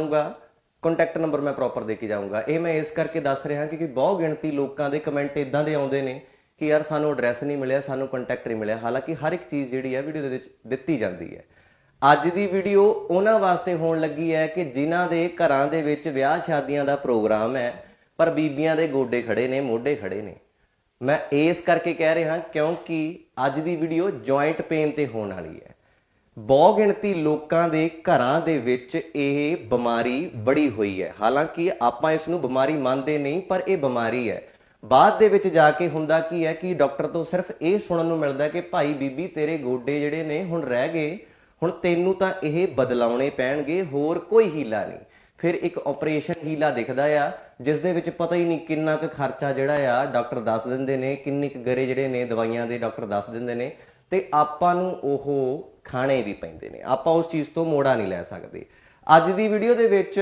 ਜਾਊਂਗਾ contact number ਮੈਂ proper ਦੇ ਕੇ ਜਾਊਂਗਾ। ਇਹ ਮੈਂ ਇਸ ਕਰਕੇ ਦੱਸ ਰਿਹਾ ਕਿ ਬਹੁਤ ਗਿਣਤੀ ਲੋਕਾਂ ਦੇ ਕਮੈਂਟ ਇਦਾਂ ਦੇ ਆਉਂਦੇ ਨੇ ਕਿ ਯਾਰ ਸਾਨੂੰ ਐਡਰੈਸ ਨਹੀਂ ਮਿਲਿਆ, ਸਾਨੂੰ ਕੰਟੈਕਟ ਨਹੀਂ ਮਿਲਿਆ। ਹਾਲਾਂਕਿ ਹਰ ਇੱਕ ਚੀਜ਼ ਜਿਹੜੀ ਹੈ ਵੀਡੀਓ ਦੇ ਵਿੱਚ ਦਿੱਤੀ ਜਾਂਦੀ ਹੈ। ਅੱਜ ਦੀ ਵੀਡੀਓ ਉਹਨਾਂ ਵਾਸਤੇ ਹੋਣ ਲੱਗੀ ਹੈ ਕਿ ਜਿਨ੍ਹਾਂ ਦੇ ਘਰਾਂ ਦੇ ਵਿੱਚ ਵਿਆਹ ਸ਼ਾਦੀਆਂ ਦਾ ਪ੍ਰੋਗਰਾਮ ਹੈ, ਪਰ ਬੀਬੀਆਂ ਦੇ ਗੋਡੇ ਖੜੇ ਨੇ, ਮੋਢੇ ਖੜੇ ਨੇ। ਮੈਂ ਇਸ ਕਰਕੇ ਕਹਿ ਰਿਹਾ ਕਿਉਂਕਿ ਅੱਜ ਦੀ ਵੀਡੀਓ ਜੁਆਇੰਟ ਪੇਨ ਤੇ ਹੋਣ ਵਾਲੀ ਹੈ। ਬਹੁ ਗਿਣਤੀ ਲੋਕਾਂ ਦੇ ਘਰਾਂ ਦੇ ਵਿੱਚ ਇਹ ਬਿਮਾਰੀ ਬੜੀ ਹੋਈ ਹੈ। ਹਾਲਾਂਕਿ ਆਪਾਂ ਇਸ ਨੂੰ ਬਿਮਾਰੀ ਮੰਨਦੇ ਨਹੀਂ, ਪਰ ਇਹ ਬਿਮਾਰੀ ਹੈ। ਬਾਅਦ ਦੇ ਵਿੱਚ ਜਾ ਕੇ ਹੁੰਦਾ ਕੀ ਹੈ ਕਿ ਡਾਕਟਰ ਤੋਂ ਸਿਰਫ ਇਹ ਸੁਣਨ ਨੂੰ ਮਿਲਦਾ ਕਿ ਭਾਈ ਬੀਬੀ, ਤੇਰੇ ਗੋਡੇ ਜਿਹੜੇ ਨੇ ਹੁਣ ਰਹਿ ਗਏ, ਹੁਣ ਤੈਨੂੰ ਤਾਂ ਇਹ ਬਦਲਾਉਣੇ ਪੈਣਗੇ, ਹੋਰ ਕੋਈ ਹੀਲਾ ਨਹੀਂ। ਫਿਰ ਇੱਕ ਆਪਰੇਸ਼ਨ ਹੀਲਾ ਦਿਖਦਾ ਆ, ਜਿਸ ਦੇ ਵਿੱਚ ਪਤਾ ਹੀ ਨਹੀਂ ਕਿੰਨਾ ਕੁ ਖਰਚਾ ਜਿਹੜਾ ਆ, ਡਾਕਟਰ ਦੱਸ ਦਿੰਦੇ ਨੇ, ਕਿੰਨੇ ਕੁ ਗਰੇ ਜਿਹੜੇ ਨੇ, ਦਵਾਈਆਂ ਦੇ ਡਾਕਟਰ ਦੱਸ ਦਿੰਦੇ ਨੇ। ਤੇ ਆਪਾਂ ਨੂੰ ਉਹ ਖਾਣੇ ਵੀ ਪੈਂਦੇ ਨੇ। ਆਪਾਂ ਉਸ ਚੀਜ਼ ਤੋਂ ਮੋੜਾ ਨਹੀਂ ਲੈ ਸਕਦੇ। ਅੱਜ ਦੀ ਵੀਡੀਓ ਦੇ ਵਿੱਚ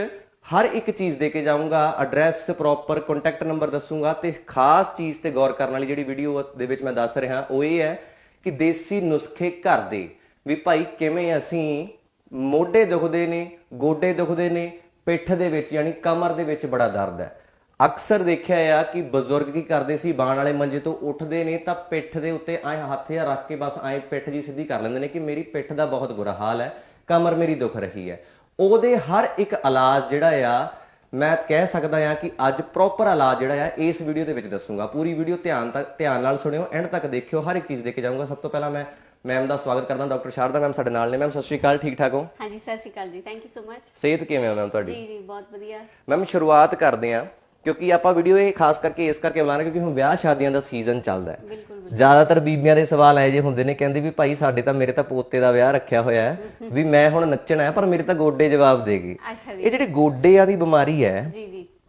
ਹਰ ਇੱਕ ਚੀਜ਼ ਦੇ ਕੇ ਜਾਊਂਗਾ ਐਡਰੈਸ ਪ੍ਰੋਪਰ ਕੰਟੈਕਟ ਨੰਬਰ ਦੱਸੂਗਾ ਤੇ ਖਾਸ ਚੀਜ਼ ਤੇ ਗੌਰ ਕਰਨ ਵਾਲੀ ਜਿਹੜੀ ਵੀਡੀਓ ਦੇ ਵਿੱਚ ਮੈਂ ਦੱਸ ਰਿਹਾ, ਉਹ ਇਹ ਹੈ ਕਿ ਦੇਸੀ ਨੁਸਖੇ ਘਰ ਦੇ ਵੀ ਭਾਈ ਕਿਵੇਂ ਅਸੀਂ ਮੋਢੇ ਦੁਖਦੇ ਨੇ, ਗੋਡੇ ਦੁਖਦੇ ਨੇ, ਪਿੱਠ ਦੇ ਵਿੱਚ ਯਾਨੀ ਕਮਰ ਦੇ ਵਿੱਚ ਬੜਾ ਦਰਦ ਹੈ। ਅਕਸਰ ਦੇਖਿਆ ਆ ਕਿ ਬਜ਼ੁਰਗ ਕੀ ਕਰਦੇ ਸੀ ਬਾਣ ਵਾਲੇ ਮੰਜੇ ਤੋਂ ਉੱਠਦੇ ਨੇ ਤਾਂ ਪਿੱਠ ਦੇ ਉੱਤੇ ਐ ਹੱਥ ਜਿਹਾ ਰੱਖ ਕੇ ਬਸ ਐ ਪਿੱਠ ਜੀ ਸਿੱਧੀ ਕਰ ਲੈਂਦੇ ਨੇ ਕਿ ਮੇਰੀ ਪਿੱਠ ਦਾ ਬਹੁਤ ਬੁਰਾ ਹਾਲ ਹੈ ਕਮਰ ਮੇਰੀ ਦੁਖ ਰਹੀ ਹੈ। ਉਹਦੇ ਹਰ ਇੱਕ ਇਲਾਜ ਜਿਹੜਾ ਆ ਮੈਂ ਕਹਿ ਸਕਦਾ ਆ ਕਿ ਅੱਜ ਪ੍ਰੋਪਰ ਇਲਾਜ ਜਿਹੜਾ ਆ ਇਸ ਵੀਡੀਓ ਦੇ ਵਿੱਚ ਦੱਸੂਗਾ। ਪੂਰੀ ਵੀਡੀਓ ਧਿਆਨ ਤੱਕ ਧਿਆਨ ਨਾਲ ਸੁਣਿਓ ਐਂਡ ਤੱਕ ਦੇਖਿਓ ਹਰ ਇੱਕ ਚੀਜ਼ ਦੇ ਕੇ ਜਾਊਂਗਾ। ਸਭ ਤੋਂ ਪਹਿਲਾਂ ਮੈਂ ਮੈਮ ਦਾ ਸਵਾਗਤ ਕਰਦਾ ਡਾਕਟਰ ਸ਼ਾਰਦਾ ਮੈਮ ਸਾਡੇ ਨਾਲ ਨੇ। ਮੈਮ ਸਤਿ ਸ਼੍ਰੀ ਅਕਾਲ ਠੀਕ ਠਾਕ ਹੋ? ਹਾਂਜੀ ਸਤਿ ਸ਼੍ਰੀ ਅਕਾਲ ਜੀ। ਥੈਂਕ ਯੂ ਸੋ ਮਚ ਸਿਹਤ ਕਿਵੇਂ ਹੋ ਮੈਮ ਤੁਹਾਡੀ? ਜੀ ਜੀ ਬਹੁਤ ਵਧੀਆ। ਮੈਮ ਸ਼ੁਰੂਆਤ ਕਰਦੇ ਹਾਂ ਕਿਉਂਕਿ ਆਪਾਂ ਵੀਡੀਓ ਇਹ ਖਾਸ ਕਰਕੇ ਇਸ ਕਰਕੇ ਬੁਲਾ ਰਹੇ ਕਿਉਂਕਿ ਹੁਣ ਵਿਆਹ ਸ਼ਾਦੀਆਂ ਦਾ ਸੀਜ਼ਨ ਚੱਲਦਾ ਹੈ। ਜ਼ਿਆਦਾਤਰ ਬੀਬੀਆਂ ਦੇ ਸਵਾਲ ਆਏ ਜੇ ਹੁੰਦੇ ਨੇ ਕਹਿੰਦੀ ਵੀ ਭਾਈ ਸਾਡੇ ਤਾਂ ਮੇਰੇ ਤਾਂ ਪੋਤੇ ਦਾ ਵਿਆਹ ਰੱਖਿਆ ਹੋਇਆ ਹੈ ਵੀ ਮੈਂ ਹੁਣ ਨੱਚਣਾ ਹੈ ਪਰ ਮੇਰੇ ਤਾਂ ਗੋਡੇ ਜਵਾਬ ਦੇਗੀ ਇਹ ਜਿਹੜੇ ਗੋਡਿਆਂ ਦੀ ਬਿਮਾਰੀ ਹੈ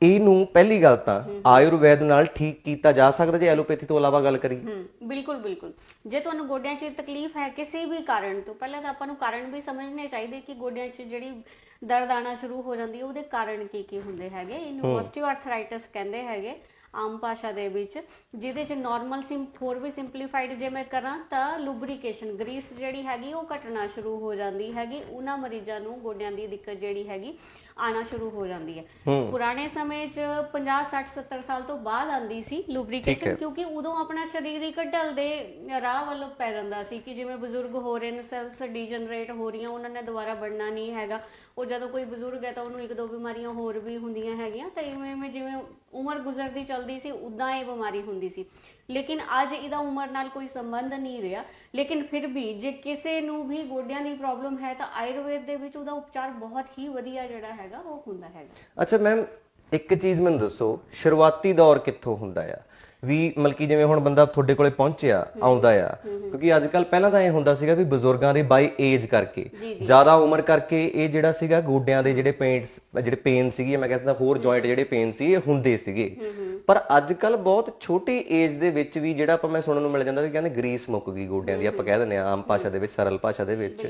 ਇਹਨੂੰ ਪਹਿਲੀ ਗੱਲ ਤਾਂ ਆਯੁਰਵੈਦ ਨਾਲ ਠੀਕ ਕੀਤਾ ਜਾ ਸਕਦਾ ਜੇ ਐਲੋਪੈਥੀ ਤੋਂ ਇਲਾਵਾ ਗੱਲ ਕਰੀ ਬਿਲਕੁਲ ਬਿਲਕੁਲ। ਜੇ ਤੁਹਾਨੂੰ ਗੋਡਿਆਂ 'ਚ ਤਕਲੀਫ ਹੈ ਕਿਸੇ ਵੀ ਕਾਰਨ ਤੋਂ ਪਹਿਲਾਂ ਤਾਂ ਆਪਾਂ ਨੂੰ ਕਾਰਨ ਵੀ ਸਮਝਣੇ ਚਾਹੀਦੇ ਕਿ ਗੋਡਿਆਂ 'ਚ ਜਿਹੜੀ ਦਰਦ ਆਣਾ ਸ਼ੁਰੂ ਹੋ ਜਾਂਦੀ ਹੈ ਉਹਦੇ ਕਾਰਨ ਕੀ ਕੀ ਹੁੰਦੇ ਹੈਗੇ? ਇਹਨੂੰ ਆਰਥਰਾਈਟਿਸ ਕਹਿੰਦੇ ਹੈਗੇ। ਆਮ ਭਾਸ਼ਾ ਦੇ ਵਿੱਚ ਜਿਹਦੇ 'ਚ ਨਾਰਮਲ ਸਿੰ ਹੋਰ ਵੀ ਸਿੰਪਲੀਫਾਈਡ ਜੇ ਮੈਂ ਕਰਾਂ ਤਾਂ ਲੁਬਰੀਕੇਸ਼ਨ ਗਰੀਸ ਜਿਹੜੀ ਹੈਗੀ ਉਹ ਘਟਣਾ ਸ਼ੁਰੂ ਹੋ ਜਾਂਦੀ ਹੈਗੀ ਉਹਨਾਂ ਮਰੀਜ਼ਾਂ ਨੂੰ ਗੋਡਿਆਂ ਦੀ ਦਿੱਕਤ ਜਿਹੜੀ ਹੈਗੀ ਆਣਾ ਸ਼ੁਰੂ ਹੋ ਜਾਂਦੀ ਹੈ। ਪੁਰਾਣੇ ਸਮੇਂ 'ਚ 50 60 70 ਸਾਲ ਤੋਂ ਬਾਅਦ ਆਂਦੀ ਸੀ ਲੁਬਰੀਕੇਸ਼ਨ ਕਿਉਂਕਿ ਉਦੋਂ ਆਪਣਾ ਸਰੀਰ ਇੱਕ ਢਲਦੇ ਰਾਹ ਵੱਲੋਂ ਪੈ ਜਾਂਦਾ ਸੀ ਕਿ ਜਿਵੇਂ ਬਜ਼ੁਰਗ ਹੋ ਰਹੇ ਨੇ ਸੈਲਸ ਡੀਜਨਰੇਟ ਹੋ ਰਹੀਆਂ ਉਹਨਾਂ ਨੇ ਦੁਬਾਰਾ ਬਣਨਾ ਨਹੀਂ ਹੈਗਾ। ਉਹ ਜਦੋਂ ਕੋਈ ਬਜ਼ੁਰਗ ਹੈ ਤਾਂ ਉਹਨੂੰ ਇੱਕ ਦੋ ਬਿਮਾਰੀਆਂ ਹੋਰ ਵੀ ਹੁੰਦੀਆਂ ਹੈਗੀਆਂ ਤਾਂ ਇਵੇਂ ਜਿਵੇਂ ਉਮਰ ਗੁਜ਼ਰਦੀ ਚੱਲਦੀ ਸੀ ਉਦਾਂ ਇਹ ਬਿਮਾਰੀ ਹੁੰਦੀ ਸੀ। ਲੇਕਿਨ ਅੱਜ ਇਹਦਾ ਉਮਰ ਨਾਲ ਕੋਈ ਸੰਬੰਧ ਨਹੀਂ ਰਿਹਾ। ਲੇਕਿਨ ਫਿਰ ਵੀ ਜੇ ਕਿਸੇ ਨੂੰ ਵੀ ਗੋਡਿਆਂ ਦੀ ਪ੍ਰੋਬਲਮ ਹੈ ਤਾਂ ਆਯੁਰਵੇਦ ਦੇ ਵਿੱਚ ਉਹਦਾ ਉਪਚਾਰ ਬਹੁਤ ਹੀ ਵਧੀਆ ਜਿਹੜਾ ਹੈਗਾ, ਉਹ ਹੁੰਦਾ ਹੈਗਾ। ਅੱਛਾ ਮੈਮ ਇੱਕ ਚੀਜ਼ ਮੈਨੂੰ ਦੱਸੋ, ਸ਼ੁਰੂਆਤੀ ਦੌਰ ਕਿੱਥੋਂ ਹੁੰਦਾ ਆ? ਵੀ ਮਲਕੀ ਜਿਵੇਂ ਹੁਣ ਬੰਦਾ ਤੁਹਾਡੇ ਕੋਲੇ ਪਹੁੰਚਿਆ ਆਉਂਦਾ ਆ। ਕਿਉਂਕਿ ਅੱਜ ਕੱਲ ਪਹਿਲਾਂ ਤਾਂ ਇਹ ਹੁੰਦਾ ਸੀਗਾ ਵੀ ਬਜ਼ੁਰਗਾਂ ਦੇ ਬਾਈ ਏਜ ਕਰਕੇ ਜ਼ਿਆਦਾ ਉਮਰ ਕਰਕੇ ਇਹ ਜਿਹੜਾ ਸੀਗਾ ਗੋਡਿਆਂ ਦੇ ਜਿਹੜੇ ਪੇਂਟਸ ਜਿਹੜੇ ਪੇਨ ਸੀਗੀ ਮੈਂ ਕਹਿੰਦਾ ਹੋਰ ਜੁਆਇੰਟ ਜਿਹੜੇ ਪੇਨ ਸੀ ਇਹ ਹੁੰਦੇ ਸੀਗੇ। ਪਰ ਅੱਜ ਕੱਲ ਬਹੁਤ ਛੋਟੀ ਏਜ ਦੇ ਵਿੱਚ ਵੀ ਜਿਹੜਾ ਆਪਾਂ ਮੈਂ ਸੁਣਨ ਨੂੰ ਮਿਲ ਜਾਂਦਾ ਵੀ ਕਹਿੰਦੇ ਗਰੀਸ ਮੁੱਕ ਗਈ ਗੋਡਿਆਂ ਦੀ ਆਪਾਂ ਕਹਿ ਦਿੰਦੇ ਆ ਆਮ ਭਾਸ਼ਾ ਦੇ ਵਿੱਚ ਸਰਲ ਭਾਸ਼ਾ ਦੇ ਵਿੱਚ।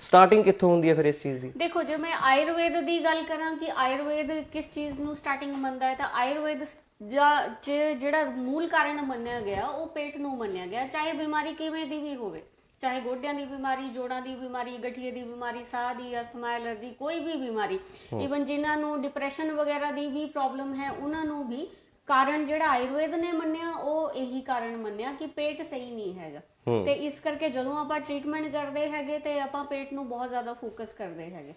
ਸਟਾਰਟਿੰਗ ਕਿੱਥੋਂ ਹੁੰਦੀ ਹੈ ਫਿਰ ਇਸ ਚੀਜ਼ ਦੀ? ਦੇਖੋ ਜੇ ਮੈਂ ਆਯੁਰਵੇਦ ਦੀ ਗੱਲ ਕਰਾਂ ਕਿ ਆਯੁਰਵੇਦ ਕਿਸ ਚੀਜ਼ ਨੂੰ ਸਟਾਰਟਿੰਗ ਮੰਨਦਾ ਹੈ ਤਾਂ ਆਯੁਰਵੇਦ ਜਾਂ ਚ ਜਿਹੜਾ ਮੂਲ ਕਾਰਨ ਮੰਨਿਆ ਗਿਆ ਉਹ ਪੇਟ ਨੂੰ ਮੰਨਿਆ ਗਿਆ ਚਾਹੇ ਬਿਮਾਰੀ ਕਿਵੇਂ ਦੀ ਵੀ ਹੋਵੇ ਚਾਹੇ ਗੋਡਿਆਂ ਦੀ ਬਿਮਾਰੀ ਜੋੜਾਂ ਦੀ ਬਿਮਾਰੀ ਗਠੀਏ ਦੀ ਬਿਮਾਰੀ ਸਾਹ ਦੀ ਅਸਥਮਾ ਐਲਰਜੀ ਕੋਈ ਵੀ ਬਿਮਾਰੀ ਇਵਨ ਜਿਨ੍ਹਾਂ ਨੂੰ ਡਿਪਰੈਸ਼ਨ ਵਗੈਰਾ ਦੀ ਵੀ ਪ੍ਰੋਬਲਮ ਹੈ ਉਹਨਾਂ ਨੂੰ ਵੀ ਕਾਰਨ ਜਿਹੜਾ ਆਯੁਰਵੇਦ ਨੇ ਮੰਨਿਆ ਉਹ ਇਹੀ ਕਾਰਨ ਮੰਨਿਆ ਕਿ ਪੇਟ ਸਹੀ ਨਹੀਂ ਹੈਗਾ। ਤੇ ਇਸ ਕਰਕੇ ਜਦੋਂ ਆਪਾਂ ਟ੍ਰੀਟਮੈਂਟ ਕਰਦੇ ਹੈਗੇ ਤੇ ਆਪਾਂ ਪੇਟ ਨੂੰ ਬਹੁਤ ਜ਼ਿਆਦਾ ਫੋਕਸ ਕਰਦੇ ਹੈਗੇ।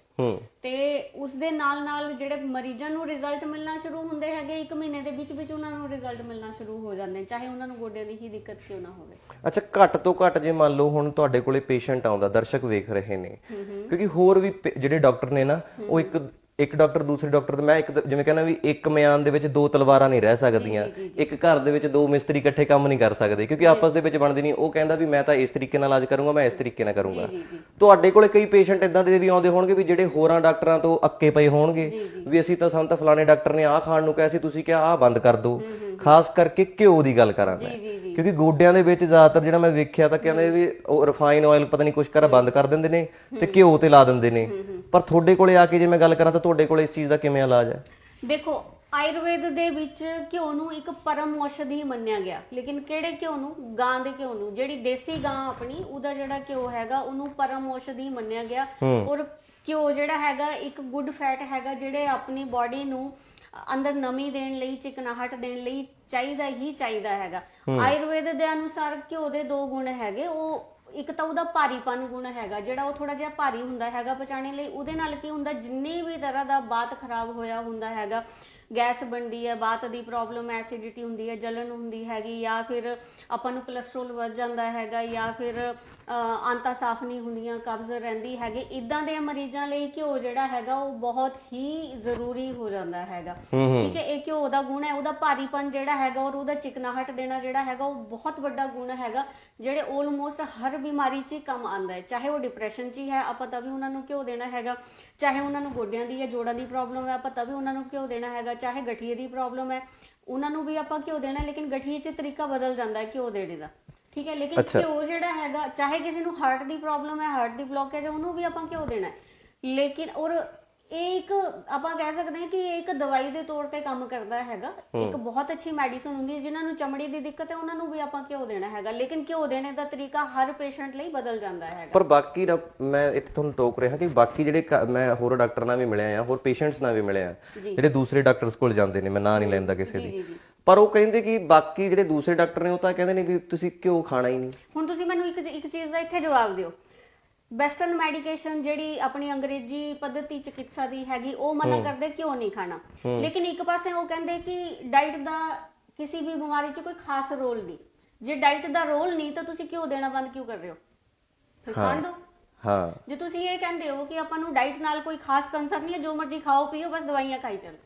ਤੇ ਉਸ ਦੇ ਨਾਲ ਨਾਲ ਜਿਹੜੇ ਮਰੀਜ਼ਾਂ ਨੂੰ ਰਿਜ਼ਲਟ ਮਿਲਣਾ ਸ਼ੁਰੂ ਹੁੰਦੇ ਹੈਗੇ 1 ਮਹੀਨੇ ਦੇ ਵਿੱਚ ਵਿੱਚ ਉਹਨਾਂ ਨੂੰ ਰਿਜ਼ਲਟ ਮਿਲਣਾ ਸ਼ੁਰੂ ਹੋ ਜਾਂਦੇ ਚਾਹੇ ਉਹਨਾਂ ਨੂੰ ਗੋਡਿਆਂ ਦੀ ਹੀ ਦਿੱਕਤ ਕਿਉਂ ਨਾ ਹੋਵੇ। ਅੱਛਾ ਘੱਟ ਤੋਂ ਘੱਟ ਜੇ ਮੰਨ ਲਓ ਹੁਣ ਤੁਹਾਡੇ ਕੋਲੇ ਪੇਸ਼ੈਂਟ ਆਉਂਦਾ ਦਰਸ਼ਕ ਵੇਖ ਰਹੇ ਨੇ। ਕਿਉਂਕਿ ਹੋਰ ਵੀ ਜਿਹੜੇ ਡਾਕਟਰ ਨੇ ਨਾ ਉਹ ਇੱਕ ਇੱਕ ਡਾਕਟਰ ਦੂਸਰੇ ਡਾਕਟਰ ਤੇ ਮੈਂ ਇੱਕ ਜਿਵੇਂ ਕਹਿੰਦਾ ਵੀ ਇੱਕ ਮਿਆਨ ਦੇ ਵਿੱਚ ਦੋ ਤਲਵਾਰਾਂ ਨਹੀਂ ਰਹਿ ਸਕਦੀਆਂ। ਇੱਕ ਘਰ ਦੇ ਵਿੱਚ ਦੋ ਮਿਸਤਰੀ ਇਕੱਠੇ ਕੰਮ ਨਹੀਂ ਕਰ ਸਕਦੇ ਕਿਉਂਕਿ ਆਪਸ ਦੇ ਵਿੱਚ ਬਣਦੀ ਨਹੀਂ। ਉਹ ਕਹਿੰਦਾ ਵੀ ਮੈਂ ਤਾਂ ਇਸ ਤਰੀਕੇ ਨਾਲ ਇਲਾਜ ਕਰੂੰਗਾ ਮੈਂ ਇਸ ਤਰੀਕੇ ਨਾਲ ਕਰੂੰਗਾ। ਤੁਹਾਡੇ ਕੋਲੇ ਕਈ ਪੇਸ਼ੈਂਟ ਇਦਾਂ ਦੇ ਵੀ ਆਉਂਦੇ ਹੋਣਗੇ ਵੀ ਜਿਹੜੇ ਹੋਰਾਂ ਡਾਕਟਰਾਂ ਤੋਂ ਅੱਕੇ ਪਏ ਹੋਣਗੇ ਵੀ ਅਸੀਂ ਤਾਂ ਸਾਨੂੰ ਤਾਂ ਫਲਾਣੇ ਡਾਕਟਰ ਨੇ ਆਹ ਖਾਣ ਨੂੰ ਕਿਹਾ ਸੀ ਤੁਸੀਂ ਕਿਹਾ ਆਹ ਬੰਦ ਕਰ ਦਿਓ। ਖਾਸ ਕਰਕੇ ਘਿਓ ਦੀ ਗੱਲ ਕਰਾਂ ਮੈਂ। ਕਿਉਂਕਿ ਗੋਡਿਆਂ ਦੇ ਵਿੱਚ ਜ਼ਿਆਦਾਤਰ ਜਿਹੜਾ ਮੈਂ ਵੇਖਿਆ ਤਾਂ ਕਹਿੰਦੇ ਵੀ ਉਹ ਰਿਫਾਈਨ ਆਇਲ ਪਤਾ ਨਹੀਂ ਕੁਛ ਕਰ ਬੰਦ ਕਰ ਦਿੰਦੇ ਨੇ ਤੇ ਘਿਓ ਤੇ ਲਾ ਦਿੰਦੇ ਨੇ। ਪਰ ਤੁਹਾਡੇ ਕੋਲੇ ਆ ਕੇ ਜੇ ਮੈਂ ਗੱਲ ਕਰਾਂ ਤਾਂ ਤੁਹਾਡੇ ਕੋਲੇ ਇਸ ਚੀਜ਼ ਦਾ ਕਿਵੇਂ ਇਲਾਜ ਹੈ? ਦੇਖੋ ਆਯੁਰਵੇਦ ਦੇ ਵਿੱਚ ਘਿਓ ਨੂੰ ਇੱਕ ਪਰਮ ਔਸ਼ਧੀ ਮੰਨਿਆ ਗਿਆ। ਲੇਕਿਨ ਕਿਹੜੇ ਘਿਓ ਨੂੰ? ਗਾਂ ਦੇ ਘਿਓ ਨੂੰ। ਜਿਹੜੀ ਦੇਸੀ ਗਾਂ ਆਪਣੀ ਉਹਦਾ ਜਿਹੜਾ ਘਿਓ ਹੈਗਾ ਉਹਨੂੰ ਪਰਮ ਔਸ਼ਧੀ ਮੰਨਿਆ ਗਿਆ। ਔਰ ਘਿਓ ਜਿਹੜਾ ਹੈਗਾ ਇੱਕ ਗੁੱਡ ਫੈਟ ਹੈਗਾ ਜਿਹੜੇ ਆਪਣੀ ਬਾਡੀ ਨੂੰ ਅੰਦਰ ਨਮੀ ਦੇਣ ਲਈ ਚਿਕਨਾਹਟ ਦੇਣ ਲਈ ਚਾਹੀਦਾ ਹੀ ਚਾਹੀਦਾ ਹੈਗਾ। ਆਯੁਰਵੇਦ ਦੇ ਅਨੁਸਾਰ ਘਿਓ ਦੇ ਦੋ ਗੁਣ ਹੈਗੇ ਉਹ ਇੱਕ ਤਾਂ ਉਹਦਾ ਭਾਰੀਪਨ ਗੁਣ ਹੈਗਾ ਜਿਹੜਾ ਉਹ ਥੋੜਾ ਜਿਹਾ ਭਾਰੀ ਹੁੰਦਾ ਹੈਗਾ ਪਚਾਣੇ ਲਈ ਉਹਦੇ ਨਾਲ ਕੀ ਹੁੰਦਾ ਜਿੰਨੀ ਵੀ ਤਰ੍ਹਾਂ ਦਾ ਬਾਤ ਖਰਾਬ ਹੋਇਆ ਹੁੰਦਾ ਹੈਗਾ ਗੈਸ ਬਣਦੀ ਹੈ ਬਾਤ ਦੀ ਪ੍ਰੋਬਲਮ ਐਸਿਡਿਟੀ ਹੁੰਦੀ ਹੈ ਜਲਨ ਹੁੰਦੀ ਹੈਗੀ ਜਾਂ ਫਿਰ ਆਪਾਂ ਨੂੰ ਕੋਲੇਸਟ੍ਰੋਲ ਵੱਧ ਜਾਂਦਾ ਹੈਗਾ ਜਾਂ ਫਿਰ ਆਂਤਾਂ ਸਾਫ਼ ਨਹੀਂ ਹੁੰਦੀਆਂ ਕਬਜ਼ ਰਹਿੰਦੀ ਹੈਗੀ। ਇਦਾਂ ਦੇ ਮਰੀਜ਼ਾਂ ਲਈ ਘਿਓ ਜਿਹੜਾ ਹੈਗਾ ਉਹ ਬਹੁਤ ਹੀ ਜ਼ਰੂਰੀ ਹੋ ਜਾਂਦਾ ਹੈਗਾ। ਠੀਕ ਹੈ ਇਹ ਘਿਓ ਦਾ ਗੁਣ ਹੈ ਉਹਦਾ ਭਾਰੀਪਨ ਜਿਹੜਾ ਹੈਗਾ ਔਰ ਉਹਦਾ ਚਿਕਨਾਹਟ ਦੇਣਾ ਜਿਹੜਾ ਹੈਗਾ ਉਹ ਬਹੁਤ ਵੱਡਾ ਗੁਣ ਹੈਗਾ ਜਿਹੜੇ ਆਲਮੋਸਟ ਹਰ ਬਿਮਾਰੀ 'ਚ ਕੰਮ ਆਉਂਦਾ ਹੈ। ਚਾਹੇ ਉਹ ਡਿਪਰੈਸ਼ਨ 'ਚ ਹੀ ਹੈ ਆਪਾਂ ਤਾਂ ਵੀ ਉਹਨਾਂ ਨੂੰ ਘਿਓ ਦੇਣਾ ਹੈਗਾ। ਚਾਹੇ ਉਹਨਾਂ ਨੂੰ ਗੋਡਿਆਂ ਦੀ ਜਾਂ ਜੋੜਾਂ ਦੀ ਪ੍ਰੋਬਲਮ ਹੈ ਆਪਾਂ ਤਾਂ ਵੀ ਉਹਨਾਂ ਨੂੰ ਘਿਓ ਦੇਣਾ ਹੈਗਾ। ਚਾਹੇ ਗਠੀਏ ਦੀ ਪ੍ਰੋਬਲਮ ਹੈ ਉਹਨਾਂ ਨੂੰ ਵੀ ਆਪਾਂ ਘਿਓ ਦੇਣਾ ਲੇਕਿਨ ਗਠੀਏ 'ਚ ਤਰੀਕਾ ਬਦਲ ਜਾਂਦਾ ਹੈ ਘਿਓ ਦੇਣੇ ਦਾ। ਠੀਕ ਹੈ ਲੇਕਿਨ ਅੱਛਾ। ਘਿਓ ਜਿਹੜਾ ਹੈਗਾ ਚਾਹੇ ਕਿਸੇ ਨੂੰ ਹਾਰਟ ਦੀ ਪ੍ਰੋਬਲਮ ਹੈ ਹਾਰਟ ਦੀ ਬਲੌਕੇਜ ਹੈ ਉਹਨੂੰ ਵੀ ਆਪਾਂ ਘਿਓ ਦੇਣਾ ਹੈ ਲੇਕਿਨ ਔਰ ਇਹ ਇੱਕ ਆਪਾਂ ਕਹਿ ਸਕਦੇ ਹਾਂ ਕਿ ਇਹ ਇੱਕ ਦਵਾਈ ਦੇ ਤੌਰ ਤੇ ਕੰਮ ਕਰਦਾ ਹੈਗਾ। ਇੱਕ ਬਹੁਤ ਅੱਛੀ ਮੈਡੀਸਨ ਹੁੰਦੀ ਹੈ ਜਿਨ੍ਹਾਂ ਨੂੰ ਚਮੜੀ ਦੀ ਦਿੱਕਤ ਹੈ ਉਹਨਾਂ ਨੂੰ ਵੀ ਆਪਾਂ ਘਿਓ ਦੇਣਾ ਹੈਗਾ। ਲੇਕਿਨ ਘਿਓ ਦੇਣੇ ਦਾ ਤਰੀਕਾ ਹਰ ਪੇਸ਼ੈਂਟ ਲਈ ਬਦਲ ਜਾਂਦਾ ਹੈਗਾ। ਪਰ ਬਾਕੀ ਦਾ ਮੈਂ ਇੱਥੇ ਤੁਹਾਨੂੰ ਟੋਕ ਰਿਹਾ ਕਿ ਬਾਕੀ ਜਿਹੜੇ ਕ- ਮੈਂ ਹੋਰ ਡਾਕਟਰ ਨਾਲ ਵੀ ਮਿਲਿਆ ਆ ਹੋਰ ਪੇਸ਼ੈਂਟਸ ਨਾਲ ਵੀ ਮਿਲਿਆ ਜਿਹੜੇ ਦੂਸਰੇ ਡਾਕਟਰਸ ਕੋਲ ਜਾਂਦੇ ਨੇ ਮੈਂ ਨਾਂ ਨਹੀਂ ਲੈਂਦਾ ਕਿਸੇ ਦੀ। ਪਰ ਉਹ ਕਹਿੰਦੇ ਕਿ ਬਾਕੀ ਜਿਹੜੇ ਦੂਸਰੇ ਡਾਕਟਰ ਨੇ ਉਹ ਤਾਂ ਕਹਿੰਦੇ ਨੇ ਵੀ ਤੁਸੀਂ ਕਿਉਂ ਖਾਣਾ ਹੀ ਨਹੀਂ। ਹੁਣ ਤੁਸੀਂ ਮੈਨੂੰ ਇੱਕ ਇੱਕ ਚੀਜ਼ ਦਾ ਇੱਥੇ ਜਵਾਬ ਦਿਓ। ਵੈਸਟਰਨ ਮੈਡੀਕੇਸ਼ਨ ਜਿਹੜੀ ਆਪਣੀ ਅੰਗਰੇਜ਼ੀ ਪੱਧਤੀ ਚਿਕਿਤਸਾ ਦੀ ਹੈਗੀ ਉਹ ਮਨਾ ਕਰਦੇ ਕਿਉਂ ਨਹੀਂ ਖਾਣਾ? ਲੇਕਿਨ ਇੱਕ ਪਾਸੇ ਉਹ ਕਹਿੰਦੇ ਕਿ ਡਾਈਟ ਦਾ ਕਿਸੇ ਵੀ ਬਿਮਾਰੀ 'ਚ ਕੋਈ ਖਾਸ ਰੋਲ ਨਹੀਂ। ਜੇ ਡਾਈਟ ਦਾ ਰੋਲ ਨਹੀਂ ਤਾਂ ਤੁਸੀਂ ਕਿਉਂ ਦੇਣਾ ਬੰਦ ਕਿਉਂ ਕਰ ਰਹੇ ਹੋ? ਫਿਰ ਖਾਣ ਦਿਓ ਹਾਂ। ਜੇ ਤੁਸੀਂ ਇਹ ਕਹਿੰਦੇ ਹੋ ਕਿ ਆਪਾਂ ਨੂੰ ਡਾਈਟ ਨਾਲ ਕੋਈ ਖਾਸ ਕੰਸਰਨ ਨਹੀਂ ਹੈ ਜੋ ਮਰਜ਼ੀ ਖਾਓ ਪੀਓ ਬਸ ਦਵਾਈਆਂ ਖਾਈ ਚੱਲੋ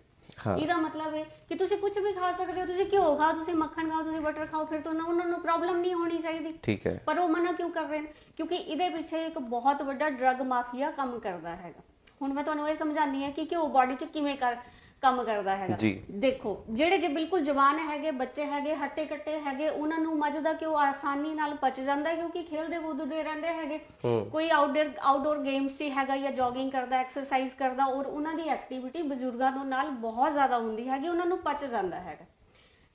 ਹਾਂ। ਇਹਦਾ ਮਤਲਬ ਹੈ ਕਿ ਤੁਸੀਂ ਕੁਝ ਵੀ ਖਾ ਸਕਦੇ ਹੋ ਤੁਸੀਂ ਘਿਓ ਖਾਓ ਤੁਸੀਂ ਮੱਖਣ ਖਾਓ ਤੁਸੀਂ ਬਟਰ ਖਾਓ ਫਿਰ ਤਾਂ ਉਹਨਾਂ- ਉਹਨਾਂ ਨੂੰ ਪ੍ਰੋਬਲਮ ਨਹੀਂ ਹੋਣੀ ਚਾਹੀਦੀ। ਠੀਕ ਹੈ। ਪਰ ਉਹ ਮਨਾ ਕਿਉਂ ਕਰ ਰਹੇ ਨੇ? ਕਿਉਂਕਿ ਇਹਦੇ ਪਿੱਛੇ ਇੱਕ ਬਹੁਤ ਵੱਡਾ ਡਰੱਗ ਮਾਫੀਆ ਕੰਮ ਕਰਦਾ ਹੈਗਾ। ਹੁਣ ਮੈਂ ਤੁਹਾਨੂੰ ਇਹ ਸਮਝਾਉਂਦੀ ਹਾਂ ਕਿ ਘਿਓ ਬਾਡੀ 'ਚ ਕਿਵੇਂ ਕਰ ਕੰਮ ਕਰਦਾ ਹੈਗਾ। ਜੀ। ਦੇਖੋ ਜਿਹੜੇ ਜੇ ਬਿਲਕੁਲ ਜਵਾਨ ਹੈਗੇ ਬੱਚੇ ਹੈਗੇ ਹੱਟੇ ਕੱਟੇ ਹੈਗੇ ਉਹਨਾਂ ਨੂੰ ਮੱਝ ਦਾ ਘਿਓ ਆਸਾਨੀ ਨਾਲ ਪਚ ਜਾਂਦਾ ਹੈ? ਕਿਉਂਕਿ ਖੇਲਦੇ ਕੂਦਦੇ ਰਹਿੰਦੇ ਹੈਗੇ। ਕੋਈ ਆਊਟਡੋਰ ਆਊਟਡੋਰ ਗੇਮਸ 'ਚ ਹੈਗਾ ਜਾਂ ਜੋਗਿੰਗ ਕਰਦਾ ਐਕਸਰਸਾਈਜ਼ ਕਰਦਾ ਔਰ ਉਹਨਾਂ ਦੀ ਐਕਟੀਵਿਟੀ ਬਜ਼ੁਰਗਾਂ ਦੇ ਨਾਲ ਬਹੁਤ ਜ਼ਿਆਦਾ ਹੁੰਦੀ ਹੈਗੀ ਉਹਨਾਂ ਨੂੰ ਪਚ ਜਾਂਦਾ ਹੈਗਾ।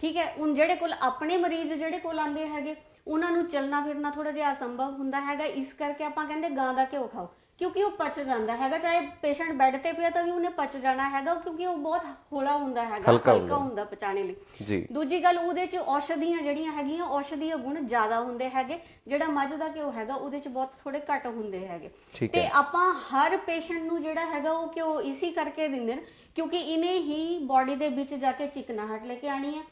ਠੀਕ ਹੈ? ਹੁਣ ਜਿਹੜੇ ਕੋਲ ਆਪਣੇ ਮਰੀਜ਼ ਜਿਹੜੇ ਕੋਲ ਆਉਂਦੇ ਹੈਗੇ ਉਹਨਾਂ ਨੂੰ ਚੱਲਣਾ ਫਿਰਨਾ ਥੋੜਾ ਜਿਹਾ ਅਸੰਭਵ ਹੁੰਦਾ ਹੈਗਾ। ਇਸ ਕਰਕੇ ਆਪਾਂ ਕਹਿੰਦੇ ਗਾਂ ਦਾ ਘਿਓ ਖਾਓ। ਕਿਉਂਕਿ ਉਹ ਪਚ ਜਾਂਦਾ ਹੈਗਾ ਚਾਹੇ ਪੇਸ਼ੈਂਟ ਬੈੱਡ ਤੇ ਪਿਆ ਤਾਂ ਵੀ ਉਹਨੇ ਪਚ ਜਾਣਾ ਹੈਗਾ ਕਿਉਂਕਿ ਉਹ ਬਹੁਤ ਹੌਲਾ ਹੁੰਦਾ ਹੈਗਾ ਹਲਕਾ ਹੁੰਦਾ। ਪਚਾਣੇ ਲਈ। ਜੀ। ਦੂਜੀ ਗੱਲ ਉਹਦੇ ਚ ਔਸ਼ਧੀਆਂ ਜਿਹੜੀਆਂ ਹੈਗੀਆਂ ਔਸ਼ਧੀय ਗੁਣ ਜ਼ਿਆਦਾ ਹੁੰਦੇ ਹੈਗੇ ਜਿਹੜਾ ਮੱਝ ਦਾ ਘਿਓ ਹੈਗਾ ਉਹਦੇ ਚ ਬਹੁਤ ਥੋੜੇ ਘੱਟ ਹੁੰਦੇ ਹੈਗੇ। ਤੇ। ਆਪਾਂ ਹਰ ਪੇਸ਼ੈਂਟ ਨੂੰ ਜਿਹੜਾ ਹੈਗਾ ਉਹ ਘਿਓ ਇਸੇ ਕਰਕੇ ਦਿੰਦੇ ਨੇ ਕਿਉਂਕਿ ਇਹਨੇ ਹੀ ਬਾਡੀ ਦੇ ਵਿੱਚ ਜਾ ਕੇ ਚਿਕਨਾਹਟ ਲੈ ਕੇ ਆਣੀ ਹੈ।